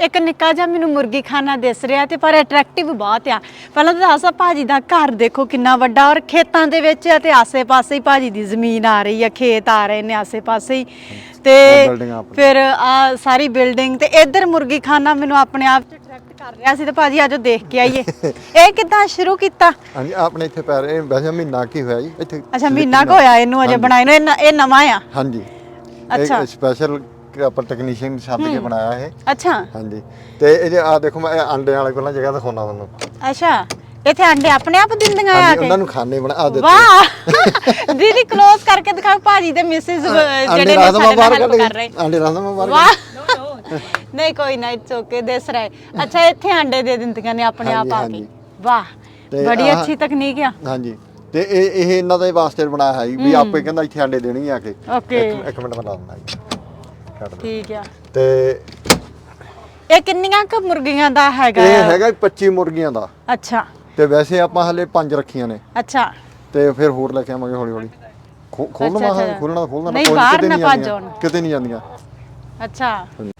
ਇੱਕ ਨਿੱਕਾ ਜਿਹਾ ਮੈਨੂੰ ਮੁਰਗੀ ਖਾਨਾ ਦਿਸ ਰਿਹਾ ਤੇ ਪਰ ਅਟਰੈਕਟਿਵ ਬਹੁਤ ਆ। ਪਹਿਲਾਂ ਤਾਂ ਦੱਸਾ ਭਾਜੀ ਦਾ ਘਰ ਦੇਖੋ ਕਿੰਨਾ ਵੱਡਾ ਔਰ ਖੇਤਾਂ ਦੇ ਵਿੱਚ ਆ ਤੇ ਆਸੇ-ਪਾਸੇ ਹੀ ਭਾਜੀ ਦੀ ਜ਼ਮੀਨ ਆ ਰਹੀ ਆ ਖੇਤ ਆ ਰਹੇ ਨੇ ਆਸੇ-ਪਾਸੇ ਹੀ। ਤੇ ਬਿਲਡਿੰਗਾਂ ਆਪਣੀਆਂ। ਫਿਰ ਆ ਸਾਰੀ ਬਿਲਡਿੰਗ ਤੇ ਇੱਧਰ ਮੁਰਗੀ ਖਾਨਾ ਮੈਨੂੰ ਆਪਣੇ ਆਪ ਚ ਕਰ ਰਿਹਾ ਸੀ ਤੇ ਭਾਜੀ ਆਜੋ ਦੇਖ ਕੇ ਆਈਏ। ਇਹ ਕਿੱਦਾਂ ਸ਼ੁਰੂ ਕੀਤਾ? ਹਾਂਜੀ ਆਪਣੇ ਇੱਥੇ ਪੈਰ ਇਹ ਵੈਸੇ ਮਹੀਨਾ ਕੀ ਹੋਇਆ ਜੀ? ਇੱਥੇ ਅੱਛਾ ਮਹੀਨਾ ਕੁ ਹੋਇਆ ਇਹਨੂੰ ਅਜੇ ਬਣਾਏ ਨੂੰ ਇਹ ਨ- ਇਹ ਨਵਾਂ ਆ? ਹਾਂਜੀ। ਅੱਛਾ। ਇਹ ਸਪੈਸ਼ਲ ਆਪਾਂ ਟੈਕਨੀਸ਼ੀਅਨ ਸੱਦ ਕੇ ਬਣਾਇਆ ਇਹ। ਅੱਛਾ। ਹਾਂਜੀ। ਤੇ ਇਹ ਆ ਦੇਖੋ ਮੈਂ ਇਹ ਅੰਡੇ ਵਾਲੇ ਪਹਿਲਾਂ ਜਗ੍ਹਾ ਦਿਖਾਉਣਾ ਤੁਹਾਨੂੰ। ਅੱਛਾ। ਇੱਥੇ ਅੰਡੇ ਆਪਣੇ ਆਪ ਦਿੰਦੀਆਂ ਆ ਹਾਂਜੀ ਕੇ? ਉਹਨਾਂ ਨੂੰ ਖਾਣੇ ਬਣਾ ਆ ਦਿੱਤੇ। ਵਾਹ! ਦੀਦੀ ক্লোਜ਼ ਕਰਕੇ ਦਿਖਾਓ ਭਾਜੀ ਦੇ ਮਿਸਿਸ ਜਿਹੜੇ ਨੇ ਸਾਡੇ ਨਾਲ ਕੱਢ ਕਰ ਰਹੇ। ਅੰਡੇ ਰਾਤ ਮੈਂ ਬਾਹਰ ਵਾਹ! ਨਹੀਂ ਕੋਈ ਨਾ ਇਟਸ ਓਕੇ ਦਿਸ ਰਿਹਾ ਹੈ। ਅੱਛਾ ਇੱਥੇ ਅੰਡੇ ਦੇ ਦਿੰਦੀਆਂ ਨੇ ਆਪਣੇ ਆਪ ਆ ਕੇ। ਵਾਹ ਤੇ ਬੜੀ ਆਹ- ਅੱਛੀ ਤਕਨੀਕ ਆ। ਹਾਂਜੀ ਤੇ ਇਹ ਇਹ ਇਹਨਾਂ ਦੇ ਵਾਸਤੇ ਬਣਾਇਆ ਹੈ ਜੀ, ਵੀ ਆਪੇ ਕਹਿੰਦਾ ਇੱਥੇ ਅੰਡੇ ਦੇਣੀ ਆ ਕੇ। ਓਕੇ। ਇੱਕ ਇੱਕ ਮਿੰਟ ਮੈਂ ਲਾ ਦਿੰਦਾ ਜੀ ਕੱਢ ਠੀਕ ਆ। ਤੇ ਇਹ ਕਿੰਨੀਆਂ ਕੁ ਮੁਰਗੀਆਂ ਦਾ ਹੈਗਾ ਇਹ ਆ? ਹੈਗਾ ਜੀ 25 ਮੁਰਗੀਆਂ ਦਾ। ਅੱਛਾ। ਤੇ ਵੈਸੇ ਆਪਾਂ ਹਲੇ 5 ਰੱਖੀਆਂ ਨੇ। ਅੱਛਾ। ਤੇ ਫਿਰ ਹੋਰ ਲੈ ਕੇ ਆਵਾਂਗੇ ਹੌਲੀ ਹੌਲੀ ਖੋਲਣਾ ਅੱਛਾ, ਵਾ ਅੱਛਾ। ਖੋਲਣਾ ਖੋਲਣਾ ਨਹੀਂ, ਬਾਹਰ ਨਾ ਭੱਜ। ਕਿਤੇ ਨਹੀਂ ਜਾਂਦੀਆਂ। ਅੱਛਾ।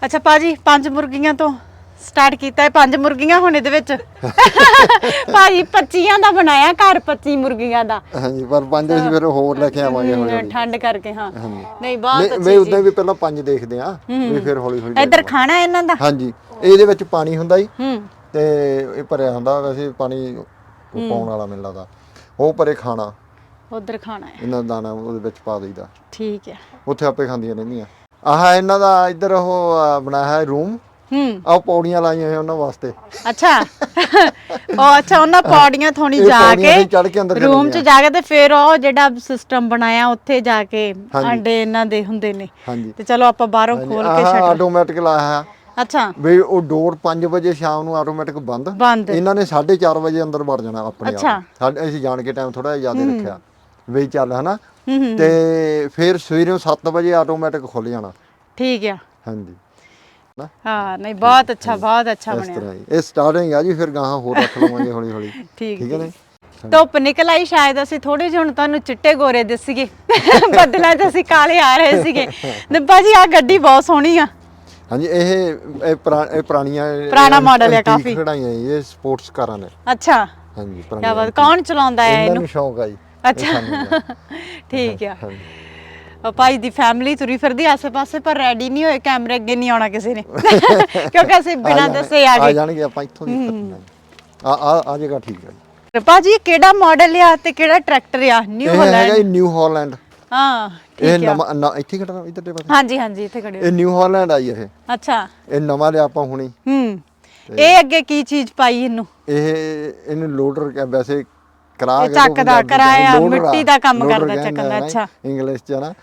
ਅੱਛਾ ਭਾਜੀ ਪੰਜ ਮੁਰਗੀਆਂ ਤੋਂ ਸਟਾਰਟ ਕੀਤਾ ਹੈ ਪੰਜ ਮੁਰਗੀਆਂ ਹੁਣ ਇਹਦੇ ਵਿੱਚ। ਭਾਜੀ 25 ਦਾ ਬਣਾਇਆ ਘਰ 25 ਮੁਰਗੀਆਂ ਦਾ। ਹਾਂਜੀ ਪਰ ਪੰਜ ਅਸੀਂ ਫਿਰ ਹੋਰ ਲੈ ਕੇ ਆਵਾਂਗੇ ਹੌਲੀ ਠੰਡ ਕਰਕੇ ਹਾਂ। ਨਹੀਂ ਬਹੁਤ ਨਹੀਂ ਮੈਂ ਅੱਛੀ ਉਦਾਂ ਵੀ ਪਹਿਲਾਂ ਪੰਜ ਦੇਖਦੇ ਆ ਵੀ ਫਿਰ ਹੌਲੀ ਹੌਲੀ ਇੱਧਰ ਖਾਣਾ ਇਹਨਾਂ ਦਾ। ਹਾਂਜੀ ਇਹਦੇ ਵਿੱਚ ਪਾਣੀ ਹੁੰਦਾ ਜੀ। ਹੂੰ। ਤੇ ਇਹ ਭਰਿਆ ਹੁੰਦਾ ਵੈਸੇ ਪਾਣੀ ਪਾਉਣ ਵਾਲਾ ਮੈਨੂੰ ਲੱਗਦਾ ਉਹ ਭਰੇ ਖਾਣਾ। ਉਧਰ ਖਾਣਾ ਹੈ। ਇਹਨਾਂ ਦਾ ਦਾਣਾ ਉਹਦੇ ਵਿੱਚ ਪਾ ਦਈਦਾ। ਠੀਕ ਹੈ। ਉੱਥੇ ਆਪੇ ਖਾਂਦੀਆਂ ਰਹਿੰਦੀਆਂ। ਆਹ ਇਹਨਾਂ ਦਾ ਇੱਧਰ ਉਹ ਬਣਾਇਆ ਹੈ ਰੂਮ। ਹੂੰ। ਆਹ ਪੌੜੀਆਂ ਲਾਈਆਂ ਹੋਈਆਂ ਉਹਨਾਂ ਵਾਸਤੇ। ਅੱਛਾ। ਉਹ ਅੱਛਾ ਉਹਨਾਂ ਪੌੜੀਆਂ ਇਹ ਜਾ ਪੌੜੀਆਂ ਕੇ ਤੇ ਚੜ੍ਹ ਕੇ ਅੰਦਰ ਰੂਮ 'ਚ ਜਾ ਕੇ ਤੇ ਫਿਰ ਉਹ ਜਿਹੜਾ ਸਿਸਟਮ ਬਣਾਇਆ ਉੱਥੇ ਜਾ ਕੇ ਹਾਂਜੀ। ਅੰਡੇ ਇਹਨਾਂ ਦੇ ਹੁੰਦੇ ਨੇ। ਹਾਂਜੀ। ਤੇ ਚਲੋ ਆਪਾਂ ਬਾਹਰੋਂ ਖੋਲ ਕੇ ਆਹ ਛੱਡ ਆਟੋਮੈਟਿਕ ਲਾਇਆ ਹੈ ਅੱਛਾ। ਵੀ ਉਹ ਡੋਰ 5 ਵਜੇ ਸ਼ਾਮ ਨੂੰ ਆਟੋਮੈਟਿਕ ਬੰਦ। ਬੰਦ। ਇਹਨਾਂ ਨੇ 4:30 ਵਜੇ ਅੰਦਰ ਵੜ ਜਾਣਾ ਆਪਣੇ ਅੱਛਾ। ਆਪ ਸਾਡੇ ਅਸੀਂ ਜਾਣ ਕੇ ਟਾਈਮ ਥੋੜਾ ਜ਼ਿਆਦਾ ਰੱਖਿਆ। ਵੀ ਚੱਲ ਹਨਾ ਤੇ ਫਿਰ ਸਵੇਰੇ 7 ਵਜੇ ਆਟੋਮੈਟਿਕ ਖੁੱਲ ਜਾਣਾ। ਠੀਕ ਆ। ਹਾਂਜੀ। ਹਾਂ ਨਹੀਂ ਬਹੁਤ ਅੱਛਾ ਬਹੁਤ ਅੱਛਾ ਇਸ ਬਣਿਆ। ਤਰ੍ਹਾਂ ਹੀ। ਇਹ ਸਟਾਰਟਿੰਗ ਆ ਜੀ ਫਿਰ ਗਾਹਾਂ ਹੋਰ ਰੱਖ ਲਵਾਂਗੇ ਹੌਲੀ ਹੌਲੀ। ਠੀਕ ਹੈ ਨੇ ਧੁੱਪ ਨਿਕਲ ਆਈ ਸ਼ਾਇਦ ਅਸੀਂ ਥੋੜੇ ਜਿਹੇ ਹੁਣ ਤੁਹਾਨੂੰ ਚਿੱਟੇ ਗੋਰੇ ਦਿਸੀਗੇ। ਬੱਦਲਾਂ 'ਚ ਅਸੀਂ ਕਾਲੇ ਆ ਰਹੇ ਸੀਗੇ। ਨਿੱਬਾ ਜੀ ਆ ਗੱਡੀ ਬਹੁਤ ਸੋਹਣੀ ਆ। ਹਾਂਜੀ ਇਹ ਇਹ ਪੁਰਾ- ਇਹ ਪੁਰਾਣੀਆਂ ਪੁਰਾਣਾ model ਹੈ ਕਾਫੀ। ਖੜਾਈਆਂ ਇਹ ਸਪੋਰਟਸ ਕਾਰਾਂ ਨੇ। ਅੱਛਾ। ਹਾਂਜੀ ਬਾਤ ਕੌਣ ਚਲਾਉਂਦਾ ਹੈ ਇਹਨਾਂ? ਸ਼ੌਂਕ ਆ ਜੀ। ਅੱਛਾ। ਠੀਕ ਆ। ਉਹ ਭਾਈ ਦੀ ਫੈਮਿਲੀ ਤੁਰੀ ਫਿਰਦੀ ਆਸੇ-ਪਾਸੇ ਪਰ ਰੈਡੀ ਨਹੀਂ ਹੋਏ ਕੈਮਰੇ ਅੱਗੇ ਨਹੀਂ ਆਉਣਾ ਕਿਸੇ ਨੇ। ਕਿਉਂਕਿ ਅਸੀਂ ਬਿਨਾਂ ਦੱਸੇ ਆ ਆ ਗਏ ਜਾਣਗੇ ਆਪਾਂ ਇੱਥੋਂ ਦੀ ਆ ਆ ਆ ਜਗ੍ਹਾ ਠੀਕ ਹੈ ਜੀ। ਭਾਜੀ ਇਹ ਕਿਹੜਾ ਮਾਡਲ ਆ ਤੇ ਕਿਹੜਾ ਟਰੈਕਟਰ ਆ? ਨਿਊ ਇਹ ਹੈਗਾ ਹਾਲੈਂਡ ਜੀ ਨਿਊ ਹਾਲੈਂਡ ਹਾਂ ਇਹ ਠੀਕ ਆ। ਨਵਾਂ ਨਾ- ਇੱਥੇ ਖੜਾ ਇੱਧਰ ਦੇ ਪਾਸੇ? ਹਾਂਜੀ ਹਾਂਜੀ ਇੱਥੇ ਖੜੇ ਹੋ। ਇਹ ਨਿਊ ਹਾਲੈਂਡ ਆਈ ਇਹ। ਅੱਛਾ। ਇਹ ਨਵਾਂ ਲਿਆ ਆਪਾਂ ਹੁਣੀ। ਹੂੰ। ਇਹ ਅੱਗੇ ਕੀ ਚੀਜ਼ ਪਾਈ ਇਹਨੂੰ? ਇਹ ਇਹਨੂੰ ਲੋਡਰ ਵੈਸੇ ਕਰਾ ਇਹ ਚੱਕਦਾ, ਕਰਾਇਆ, ਮਿੱਟੀ ਦਾ ਕੰਮ ਕਰਦਾ, ਚੱਕਣ ਦਾ, ਅੱਛਾ। ਇੰਗਲਿਸ਼ ਚ ਨਾ।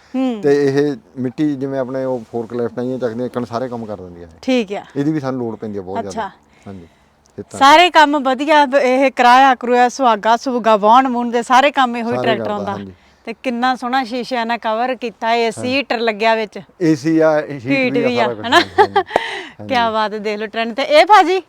ਤੇ ਇਹ ਮਿੱਟੀ ਜਿਵੇਂ ਆਪਣੇ ਉਹ ਫੋਰਕ ਲੈਫਟ ਆਈਆਂ ਚੱਕਦੀਆਂ ਇੱਕਣ ਸਾਰੇ ਕੰਮ ਕਰ ਦਿੰਦੀ ਹੈ ਠੀਕ ਆ। ਇਹਦੀ ਵੀ ਸਾਨੂੰ ਲੋਡ ਪੈਂਦੀ ਹੈ ਬਹੁਤ ਅੱਛਾ। ਜ਼ਿਆਦਾ। ਹਾਂਜੀ। ਸਾਰੇ ਕੰਮ ਵਧੀਆ ਇਹ ਕਰਾਇਆ ਕਰੂਆ ਸੁਹਾਗਾ ਸੁਗਾ ਵਾਹਣ ਮੂਣ ਦੇ ਸਾਰੇ ਕੰਮ ਇਹੋ ਹੀ ਟਰੈਕਟਰ ਆਉਂਦਾ। ਤੇ ਕਿੰਨਾ ਸੋਹਣਾ ਸ਼ੀਸ਼ਿਆਂ ਨਾਲ ਕਵਰ ਕੀਤਾ ਏ ਸੀਟਰ ਲੱਗਿਆ ਵਿੱਚ। ਏਸੀ ਆ ਹੀਟ ਵੀ ਆ ਹਨਾ। ਕੀ ਬਾਤ ਦੇਖ ਲਓ ਟ੍ਰੈਂਡ ਤੇ। ਇਹ ਭਾਜੀ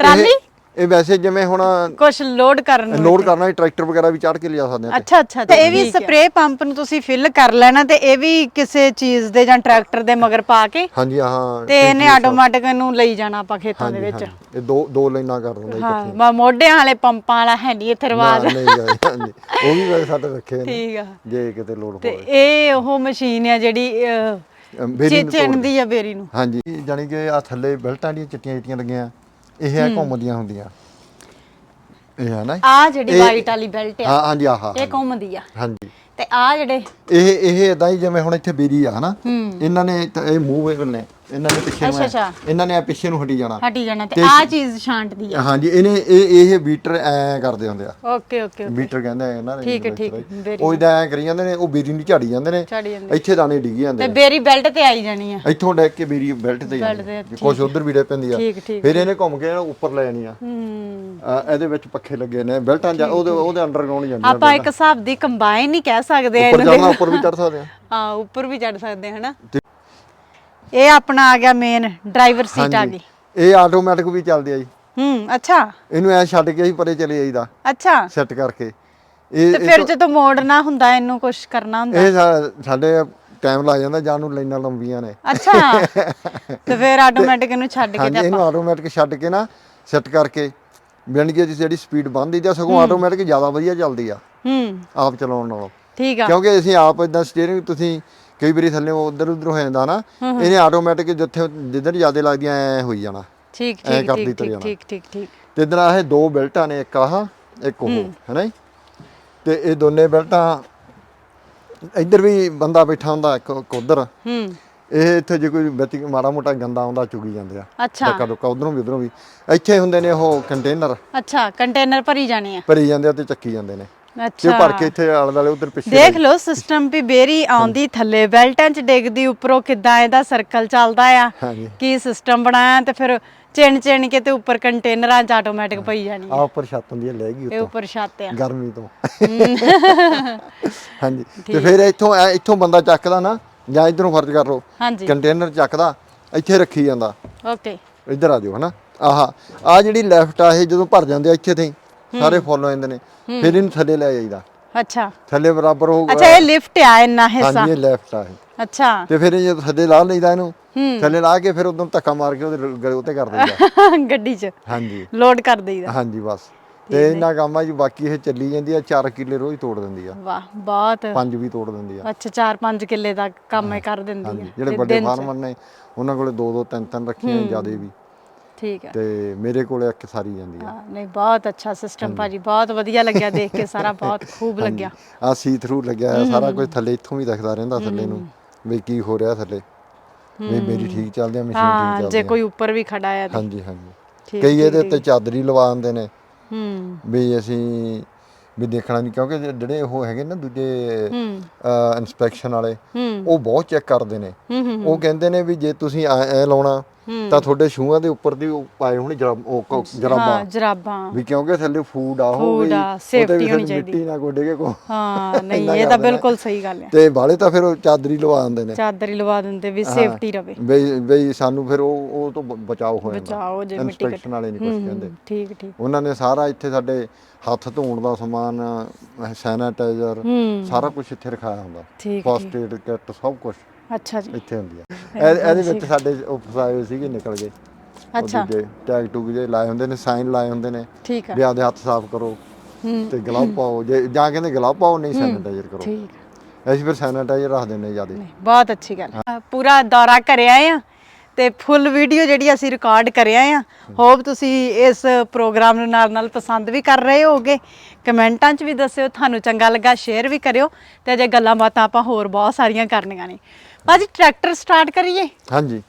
ਟਰਾਲੀ? ਇਹ- ਵੈਸੇ ਜਿਵੇਂ ਹੁਣ ਕੁਝ ਲੋਡ ਕਰਨ ਨੂੰ ਲੋਡ ਕਰਨਾ ਟਰੈਕਟਰ ਵਗੈਰਾ ਵੀ ਚੜ ਕੇ ਲਿਜਾ ਸਕਦੇ ਆ ਅੱਛਾ ਅੱਛਾ ਤੇ ਇਹ ਵੀ ਸਪਰੇ ਪੰਪ ਨੂੰ ਤੁਸੀਂ ਫਿਲ ਕਰ ਲੈਣਾ ਤੇ ਇਹ ਵੀ ਕਿਸੇ ਚੀਜ਼ ਦੇ ਜਾਂ ਟਰੈਕਟਰ ਦੇ ਮਗਰ ਪਾ ਕੇ ਹਾਂਜੀ ਹਾਂ ਤੇ ਇਹਨੇ ਆਟੋਮੈਟਿਕ ਨੂੰ ਲਈ ਜਾਣਾ ਆਪਾਂ ਖੇਤਾਂ ਦੇ ਵਿੱਚ। ਇਹ ਦੋ ਦੋ ਲਾਈਨਾਂ ਕਰ ਦਿੰਦਾ ਜੀ ਹਾਂ ਬਾ ਮੋਢਿਆਂ ਵਾਲੇ ਪੰਪਾਂ ਵਾਲਾ ਹੈ ਨਹੀਂ ਇੱਥੇ ਰਿਵਾਜ। ਨਹੀਂ ਹਾਂਜੀ। ਉਹ ਵੀ ਵੈਸੇ ਸਾਡੇ ਰੱਖੇ ਨੇ। ਠੀਕ ਆ। ਜੇ ਕਿਤੇ ਲੋਡ ਤੇ ਹੋਵੇ ਇਹ ਉਹ ਮਸ਼ੀਨ ਆ ਜਿਹੜੀ ਬੇਰੀ ਨੂੰ ਆ ਬੇਰੀ ਨੂੰ। ਹਾਂਜੀ ਜਾਨੀ ਕਿ ਆ ਥੱਲੇ ਬੈਲਟਾਂ ਦੀਆਂ ਚਿੱਟੀਆਂ ਚਿੱਟੀਆਂ ਲੱਗੀਆਂ। ਇਹ ਆ ਘੁੰਮਦੀਆਂ ਹੁੰਦੀਆਂ। ਇਹ ਹੈ ਨਾ ਆ ਜਿਹੜੀ ਵਾਈਟ ਵਾਲੀ ਬੈਲਟ ਆ। ਹਾਂ ਹਾਂਜੀ ਆਹਾ ਇਹ ਘੁੰਮਦੀ ਆ। ਹਾਂਜੀ। ਤੇ ਆ ਜਿਹੜੇ ਇਹ ਇਹ ਇਦਾਂ ਹੀ ਜਿਵੇਂ ਹੁਣ ਇੱਥੇ ਬੇਰੀ ਆ ਹਨਾ? ਇਹਨਾਂ ਨੇ ਤਾਂ ਇਹ ਮੂੰਹ ਵੇਖ ਨੇ ਇਹਨਾਂ ਨੇ ਪਿੱਛੇ ਨੂੰ। ਐਂ- ਇਹਨਾਂ ਨੇ ਐਂ ਪਿੱਛੇ ਨੂੰ ਹਟੀ ਜਾਣਾ। ਹਟੀ ਜਾਣਾ ਤੇ ਆ ਚੀਜ਼ ਛਾਂਟਦੀ ਆ। ਹਾਂਜੀ ਇਹਨੇ ਇਹ ਇਹ ਬੀਟਰ ਐ ਕਰਦੇ ਹੁੰਦੇ ਆ। ਓਕੇ ਓਕੇ ਬੀਟਰ ਕਹਿੰਦੇ ਆ ਇਹਨਾਂ ਨੇ ਠੀਕ ਹੈ, ਠੀਕ ਹੈ, very ਉਹ ਇਦਾਂ ਐ ਕਰੀ ਜਾਂਦੇ ਨੇ ਉਹ ਬੇਰੀ ਨੂੰ ਝਾੜੀ ਜਾਂਦੇ ਨੇ। ਜਾਂਦੇ ਇੱਥੇ ਦਾਣੇ ਡਿੱਗੀ ਜਾਂਦੇ ਤੇ ਨੇ। ਬੇਰੀ ਬੈਲਟ ਤੇ ਆਈ ਜਾਣੀ ਆ। ਇੱਥੋਂ ਡੈਕ ਕੇ ਬੇਰੀ ਬੈਲਟ ਤੇ ਜਾਂਦੀ ਤੇ, ਕੁਝ ਉਧਰ ਵੀ ਡੇ ਪੈਂਦੀ ਆ। ਠੀਕ, ਠੀਕ, ਫਿਰ ਇਹਨੇ ਘੁੰਮ ਕੇ ਨਾ ਉੱਪਰ ਲੈ ਜਾਣੀ ਆ। ਹੂੰ। ਇਹਦੇ ਵਿੱਚ ਪੱਖੇ ਲੱਗੇ ਨੇ ਬੈਲਟਾਂ ਜਾਂ ਉਹਦੇ ਉਹਦੇ ਅੰਡਰਗਰਾਉਂਡ ਜਾਂਦੀਆਂ ਆਪਾਂ ਇੱਕ ਹਿਸਾਬ ਦੀ ਕੰਬਾਈਨ ਹੀ ਕਹਿ ਸਕਦੇ ਆ ਉੱਪਰ ਇਹਨਾਂ ਜਾਣਾ ਉੱਪਰ ਵੀ ਚੜ ਸਕਦੇ ਆ। ਹਾਂ ਉੱਪਰ ਵੀ ਚੜ ਸਕਦੇ ਆ, ਹਨਾ? ਇਹ ਆਪਣਾ ਆ ਗਿਆ ਮੇਨ ਡਰਾਈਵਰ ਸੀਟ ਆ ਗਈ। ਇਹ ਆਟੋਮੈਟਿਕ ਵੀ ਚੱਲਦੀ ਆ ਜੀ। ਹੂੰ ਅੱਛਾ। ਇਹਨੂੰ ਐ ਛੱਡ ਕੇ ਹੀ ਪਰੇ ਚਲੇ ਜਾਈਦਾ। ਅੱਛਾ। ਸੈੱਟ ਕਰਕੇ। ਇਹ ਤੇ ਫਿਰ ਜਦੋਂ ਮੋੜਨਾ ਹੁੰਦਾ ਇਹਨੂੰ ਕੁਝ ਕਰਨਾ ਹੁੰਦਾ? ਇਹ ਸਾਡੇ ਟਾਈਮ ਲੱਗ ਜਾਂਦਾ ਜਾਨ ਨੂੰ ਲਾਈਨਾਂ ਲੰਬੀਆਂ ਨੇ। ਅੱਛਾ। ਤੇ ਫਿਰ ਆਟੋਮੈਟਿਕ ਇਹਨੂੰ ਛੱਡ ਕੇ ਹਾਂਜੀ ਇਹਨੂੰ ਆਟੋਮੈਟਿਕ ਛੱਡ ਕੇ ਨਾ ਸੈੱਟ ਕਰਕੇ ਬਿੰਡ ਦੀ ਜਿਹੜੀ ਸਪੀਡ ਬੰਦ ਦੀ ਆ ਸਗੋਂ ਆਟੋਮੈਟਿਕ ਜ਼ਿਆਦਾ ਵਧੀਆ ਚੱਲਦੀ ਆ। ਹੂੰ। ਆਪ ਚਲਾਉਣ ਨਾਲੋਂ। ਠੀਕ ਆ। ਕਿਉਂਕਿ ਅਸੀਂ ਆਪ ਇਦਾਂ ਸਟੀਅਰਿੰਗ ਤੁਸੀਂ ਕਈ ਵਾਰੀ ਥੱਲੇ ਉਧਰ ਉਧਰ ਹੋ ਜਾਂਦਾ ਨਾ ਇਹਨੇ ਆਟੋਮੈਟਿਕ ਜਿੱਥੇ ਜਿੱਧਰ ਜ਼ਿਆਦਾ ਲੱਗਦੀਆਂ ਐ ਹੋਈ ਜਾਣਾ। ਠੀਕ ਠੀਕ ਠੀਕ ਠੀਕ। ਠੀਕ ਠੀਕ ਠੀਕ। ਤੇ ਇਧਰ ਆਹ ਦੋ ਬੈਲਟਾਂ ਨੇ ਇੱਕ ਆਹ ਇੱਕ ਉਹ ਹੈਨਾ ਤੇ ਇਹ ਦੋਨੇ ਬੈਲਟਾਂ ਇੱਧਰ ਵੀ ਬੰਦਾ ਬੈਠਾ ਹੁੰਦਾ ਇੱਕ ਇੱਕ ਉਧਰ। ਹੂੰ। ਇਹ ਇੱਥੇ ਜੇ ਕੋਈ ਵਿੱਚ ਮਾੜਾ ਮੋਟਾ ਗੰਦਾ ਆਉਂਦਾ ਚੁਗੀ ਜਾਂਦੇ ਆ। ਅੱਛਾ। ਡੱਕਾ ਡੁੱਕਾ ਉਧਰੋਂ ਵੀ ਉਧਰੋਂ ਵੀ। ਇੱਥੇ ਹੁੰਦੇ ਨੇ ਉਹ ਕੰਟੇਨਰ ਅੱਛਾ ਕੰਟੇਨਰ ਭਰੀ ਜਾਣੇ ਆ। ਭਰੀ ਜਾਂਦੇ ਆ ਤੇ ਚੱਕੀ ਜਾਂਦੇ ਨੇ। ਤੇ ਅੱਛਾ ਭਰ ਕੇ ਇੱਥੇ ਆਲੇ ਦੁਆਲੇ ਉਧਰ ਪਿੱਛੇ ਦੇਖ ਲਓ ਸਿਸਟਮ ਵੀ ਬੇਰੀ ਆਉਂਦੀ ਥੱਲੇ ਬੈਲਟਾਂ 'ਚ ਡਿੱਗਦੀ ਉੱਪਰੋਂ ਕਿੱਦਾਂ ਇਹਦਾ ਸਰਕਲ ਚੱਲਦਾ ਆ ਹਾਂਜੀ। ਕੀ ਸਿਸਟਮ ਬਣਾਇਆ ਤੇ ਫਿਰ ਚਿਣ ਚਿਣ ਕੇ ਤੇ ਉੱਪਰ ਕੰਟੇਨਰਾਂ 'ਚ ਆਟੋਮੈਟਿਕ ਪਈ ਜਾਣੀ ਆ। ਉੱਪਰ ਛੱਤ ਹੁੰਦੀ ਹੈ ਲੈ ਗਈ ਇਹ ਉੱਤੋਂ ਉੱਪਰ ਛੱਤ ਆ। ਗਰਮੀ ਤੋਂ। ਹਾਂਜੀ। ਤੇ ਫਿਰ ਇੱਥੋਂ ਐ- ਇੱਥੋਂ ਬੰਦਾ ਚੱਕਦਾ ਨਾ ਜਾਂ ਇਧਰੋਂ ਫਰਜ਼ ਕਰ ਲਓ ਹਾਂਜੀ। ਕੰਟੇਨਰ ਚੱਕਦਾ ਇੱਥੇ ਰੱਖੀ ਜਾਂਦਾ। ਓਕੇ ਇੱਧਰ ਆ ਜਾਓ ਹਨਾ? ਆਹ ਆ ਜਿਹੜੀ ਲੈਫਟ ਆ ਇਹ ਜਦੋਂ ਭਰ ਜਾਂਦੇ ਆ ਇੱਥੇ ਤੇ। ਸਾਰੇ ਫੁੱਲ ਹੋ ਜਾਂਦੇ ਨੇ। ਫਿਰ ਇਹਨੂੰ ਥੱਲੇ ਲੈ ਜਾਈਦਾ। ਅੱਛਾ। ਥੱਲੇ ਬਰਾਬਰ ਹੋ ਅੱਛਾ ਇਹ ਲਿਫਟ ਆ ਇੰਨਾ ਹਿੱਸਾ। ਹਾਂਜੀ ਇਹ ਲੈਫਟ ਆ ਇਹ। ਅੱਛਾ। ਤੇ ਫਿਰ ਇਹ ਥੱਲੇ ਲਾ ਲਈਦਾ ਇਹਨੂੰ ਥੱਲੇ ਲਾ ਕੇ ਫਿਰ ਉਦੋਂ ਧੱਕਾ ਮਾਰ ਕੇ ਉਹਦੇ ਗਲੇ ਉੱਤੇ ਕਰ ਦਈਦਾ। ਗੱਡੀ 'ਚ ਹਾਂਜੀ। ਲੋਡ ਕਰ ਦਈਦਾ। ਹਾਂਜੀ ਬਸ। ਤੇ ਇੰਨਾ ਕੰਮ ਆ ਜੀ ਬਾਕੀ ਇਹ ਚੱਲੀ ਜਾਂਦੀ ਆ 4 ਕਿੱਲੇ ਰੋਜ਼ ਤੋੜ ਦਿੰਦੀ ਆ। ਵਾਹ ਬਹੁਤ। ਪੰਜ ਵੀ ਤੋੜ ਦਿੰਦੀ ਆ। ਅੱਛਾ 4-5 ਕਿੱਲੇ ਦਾ ਕੰਮ ਇਹ ਕਰ ਦਿੰਦੀ ਹੈ ਜਿਹੜੇ ਵੱਡੇ ਫਾਰਮਰ ਨੇ ਉਹਨਾਂ ਕੋਲੇ ਦੋ ਦੋ ਤਿੰਨ ਤਿੰਨ ਰੱਖੀਆਂ ਜਿਆਦੇ ਵੀ। ਠੀਕ ਹੈ। ਤੇ ਮੇਰੇ ਕੋਲੇ ਇੱਕ ਸਾਰੀ ਜਾਂਦੀ ਆ। ਹਾਂ ਨਹੀਂ ਬਹੁਤ ਅੱਛਾ ਸਿਸਟਮ ਭਾਜੀ ਬਹੁਤ ਵਧੀਆ ਲੱਗਿਆ ਦੇਖ ਕੇ ਸਾਰਾ ਬਹੁਤ ਖੂਬ ਲੱਗਿਆ। ਆ ਸੀ ਥਰੂ ਲੱਗਿਆ ਹੋਇਆ ਸਾਰਾ ਕੁਝ ਥੱਲੇ ਇੱਥੋਂ ਵੀ ਦਿਖਦਾ ਰਹਿੰਦਾ ਥੱਲੇ ਨੂੰ ਵੀ ਕੀ ਹੋ ਰਿਹਾ ਥੱਲੇ। ਵੀ ਮੇਰੀ ਠੀਕ ਚੱਲਦੀ ਆ ਮਸ਼ੀਨ ਠੀਕ ਹਾਂ ਚੱਲਦੀ ਜੇ ਕੋਈ ਉੱਪਰ ਵੀ ਖੜਾ ਆ ਤੇ। ਹਾਂਜੀ ਹਾਂਜੀ। ਠੀਕ ਕਈ ਇਹਦੇ ਉੱਤੇ ਚਾਦਰੀ ਲਵਾ ਦਿੰਦੇ ਨੇ। ਹੂੰ। ਵੀ ਅਸੀਂ ਵੀ ਦੇਖਣਾ ਨਹੀਂ ਕਿਉਂਕਿ ਜੇ- ਜਿਹੜੇ ਉਹ ਹੈਗੇ ਨਾ ਦੂਜੇ ਹੂੰ। ਇਨਸਪੈਕਸ਼ਨ ਵਾਲੇ ਹੂੰ। ਉਹ ਬਹੁਤ ਚੈੱਕ ਕਰਦੇ ਨੇ। ਹੂੰ ਹੂੰ ਉਹ ਕਹਿੰਦੇ ਨੇ ਵੀ ਜੇ ਤੁਸੀਂ ਐ ਲਾਉਣਾ ਤਾਂ ਤੁਹਾਡੇ ਸ਼ੂਆਂ ਦੇ ਉੱਪਰ ਦੀ ਉਹ ਪਾਏ ਹੋਣੇ ਕ- ਜਰਾਬਾਂ। ਵੀ ਕਿਉਂਕਿ ਥੱਲੇ ਫੂਡ ਆ ਉਹ Food ਵੀ ਆ, ਉਹਦੇ safety ਵੀ ਹੋਣੀ ਮਿੱਟੀ ਨਾ ਕੋਈ ਡਿੱਗੇ ਕੋ ਹਾਂ ਨਹੀਂ ਇਹ ਤਾਂ। ਬਿਲਕੁਲ ਸਹੀ ਗੱਲ ਹੈ। ਤੇ ਬਾਲੇ ਤਾਂ ਫਿਰ ਉਹ ਚਾਦਰੀ ਲਵਾ ਦਿੰਦੇ ਨੇ। ਚਾਦਰ ਲਵਾ ਦਿੰਦੇ ਵੀ ਸੇਫਟੀ ਰਵੇ। ਬਈ ਬਈ ਸਾਨੂੰ ਫਿਰ ਉਹ ਉਹ ਤੋਂ ਬਚਾਓ ਹੋ ਜਾਂਦਾ। ਬਚਾਓ ਜੇ ਮਿੱਟੀ ਇਨਸਪੈਕਸ਼ਨ ਵਾਲੇ ਨਹੀਂ ਕੁਝ ਕਹਿੰਦੇ। ਠੀਕ ਠੀਕ। ਉਹਨਾਂ ਨੇ ਸਾਰਾ ਇੱਥੇ ਸਾਡੇ ਹੱਥ ਧੋਣ ਦਾ ਸਮਾਨ ਸੈਨੀਟਾਈਜ਼ਰ ਸਾਰਾ ਕੁਝ ਇੱਥੇ ਰਖਾਇਆ ਹੁੰਦਾ। ਫਸਟ ਏਡ ਕਿੱਟ ਸਭ ਕੁਝ ਅੱਛਾ ਜੀ। ਇੱਥੇ ਹੁੰਦੀ ਆ। ਇਹ- ਇਹਦੇ ਵਿੱਚ ਸਾਡੇ ਉਹ ਫਸਾਏ ਹੋਏ ਸੀਗੇ ਨਿਕਲ ਗਏ। ਉਹ ਅੱਛਾ। ਦੂਜੇ ਟੈਗ ਟੂਗ ਜੇ ਲਾਏ ਹੁੰਦੇ ਨੇ ਸਾਈਨ ਲਾਏ ਹੁੰਦੇ ਨੇ। ਠੀਕ ਆ। ਵੀ ਆਪਦੇ ਹੱਥ ਸਾਫ਼ ਕਰੋ ਹੂੰ। ਤੇ ਗਲਵ ਪਾਓ। ਜੇ ਜਾਂ ਕਹਿੰਦੇ ਗਲਵ ਪਾਓ ਨਹੀਂ ਸੈਨੀਟਾਈਜ਼ਰ ਕਰੋ। ਠੀਕ ਅਸੀਂ ਫਿਰ ਸੈਨੀਟਾਈਜ਼ਰ ਰੱਖ ਦਿੰਦੇ ਜਿਆਦੇ। ਨਹੀਂ ਬਹੁਤ ਅੱਛੀ ਗੱਲ। ਪੂਰਾ ਦੌਰਾ ਕਰਿਆ ਆ ਤੇ ਫੁੱਲ ਵੀਡੀਓ ਜਿਹੜੀ ਅਸੀਂ ਰਿਕਾਰਡ ਕਰਿਆ ਆ। ਹੋਪ ਤੁਸੀਂ ਇਸ ਪ੍ਰੋਗਰਾਮ ਨੂੰ ਨਾਲ ਨਾਲ ਪਸੰਦ ਵੀ ਕਰ ਰਹੇ ਹੋਗੇ ਕਮੈਂਟਾਂ 'ਚ ਵੀ ਦੱਸਿਓ ਤੁਹਾਨੂੰ ਚੰਗਾ ਲੱਗਾ ਸ਼ੇਅਰ ਵੀ ਕਰਿਓ ਤੇ ਅਜੇ ਗੱਲਾਂ ਬਾਤਾਂ ਆਪਾਂ ਹੋਰ ਬਹੁਤ ਸਾਰੀਆਂ ਕਰਨੀਆਂ ਨੇ। ਭਾਜੀ ਟਰੈਕਟਰ ਸਟਾਰਟ ਕਰੀਏ? ਹਾਂਜੀ।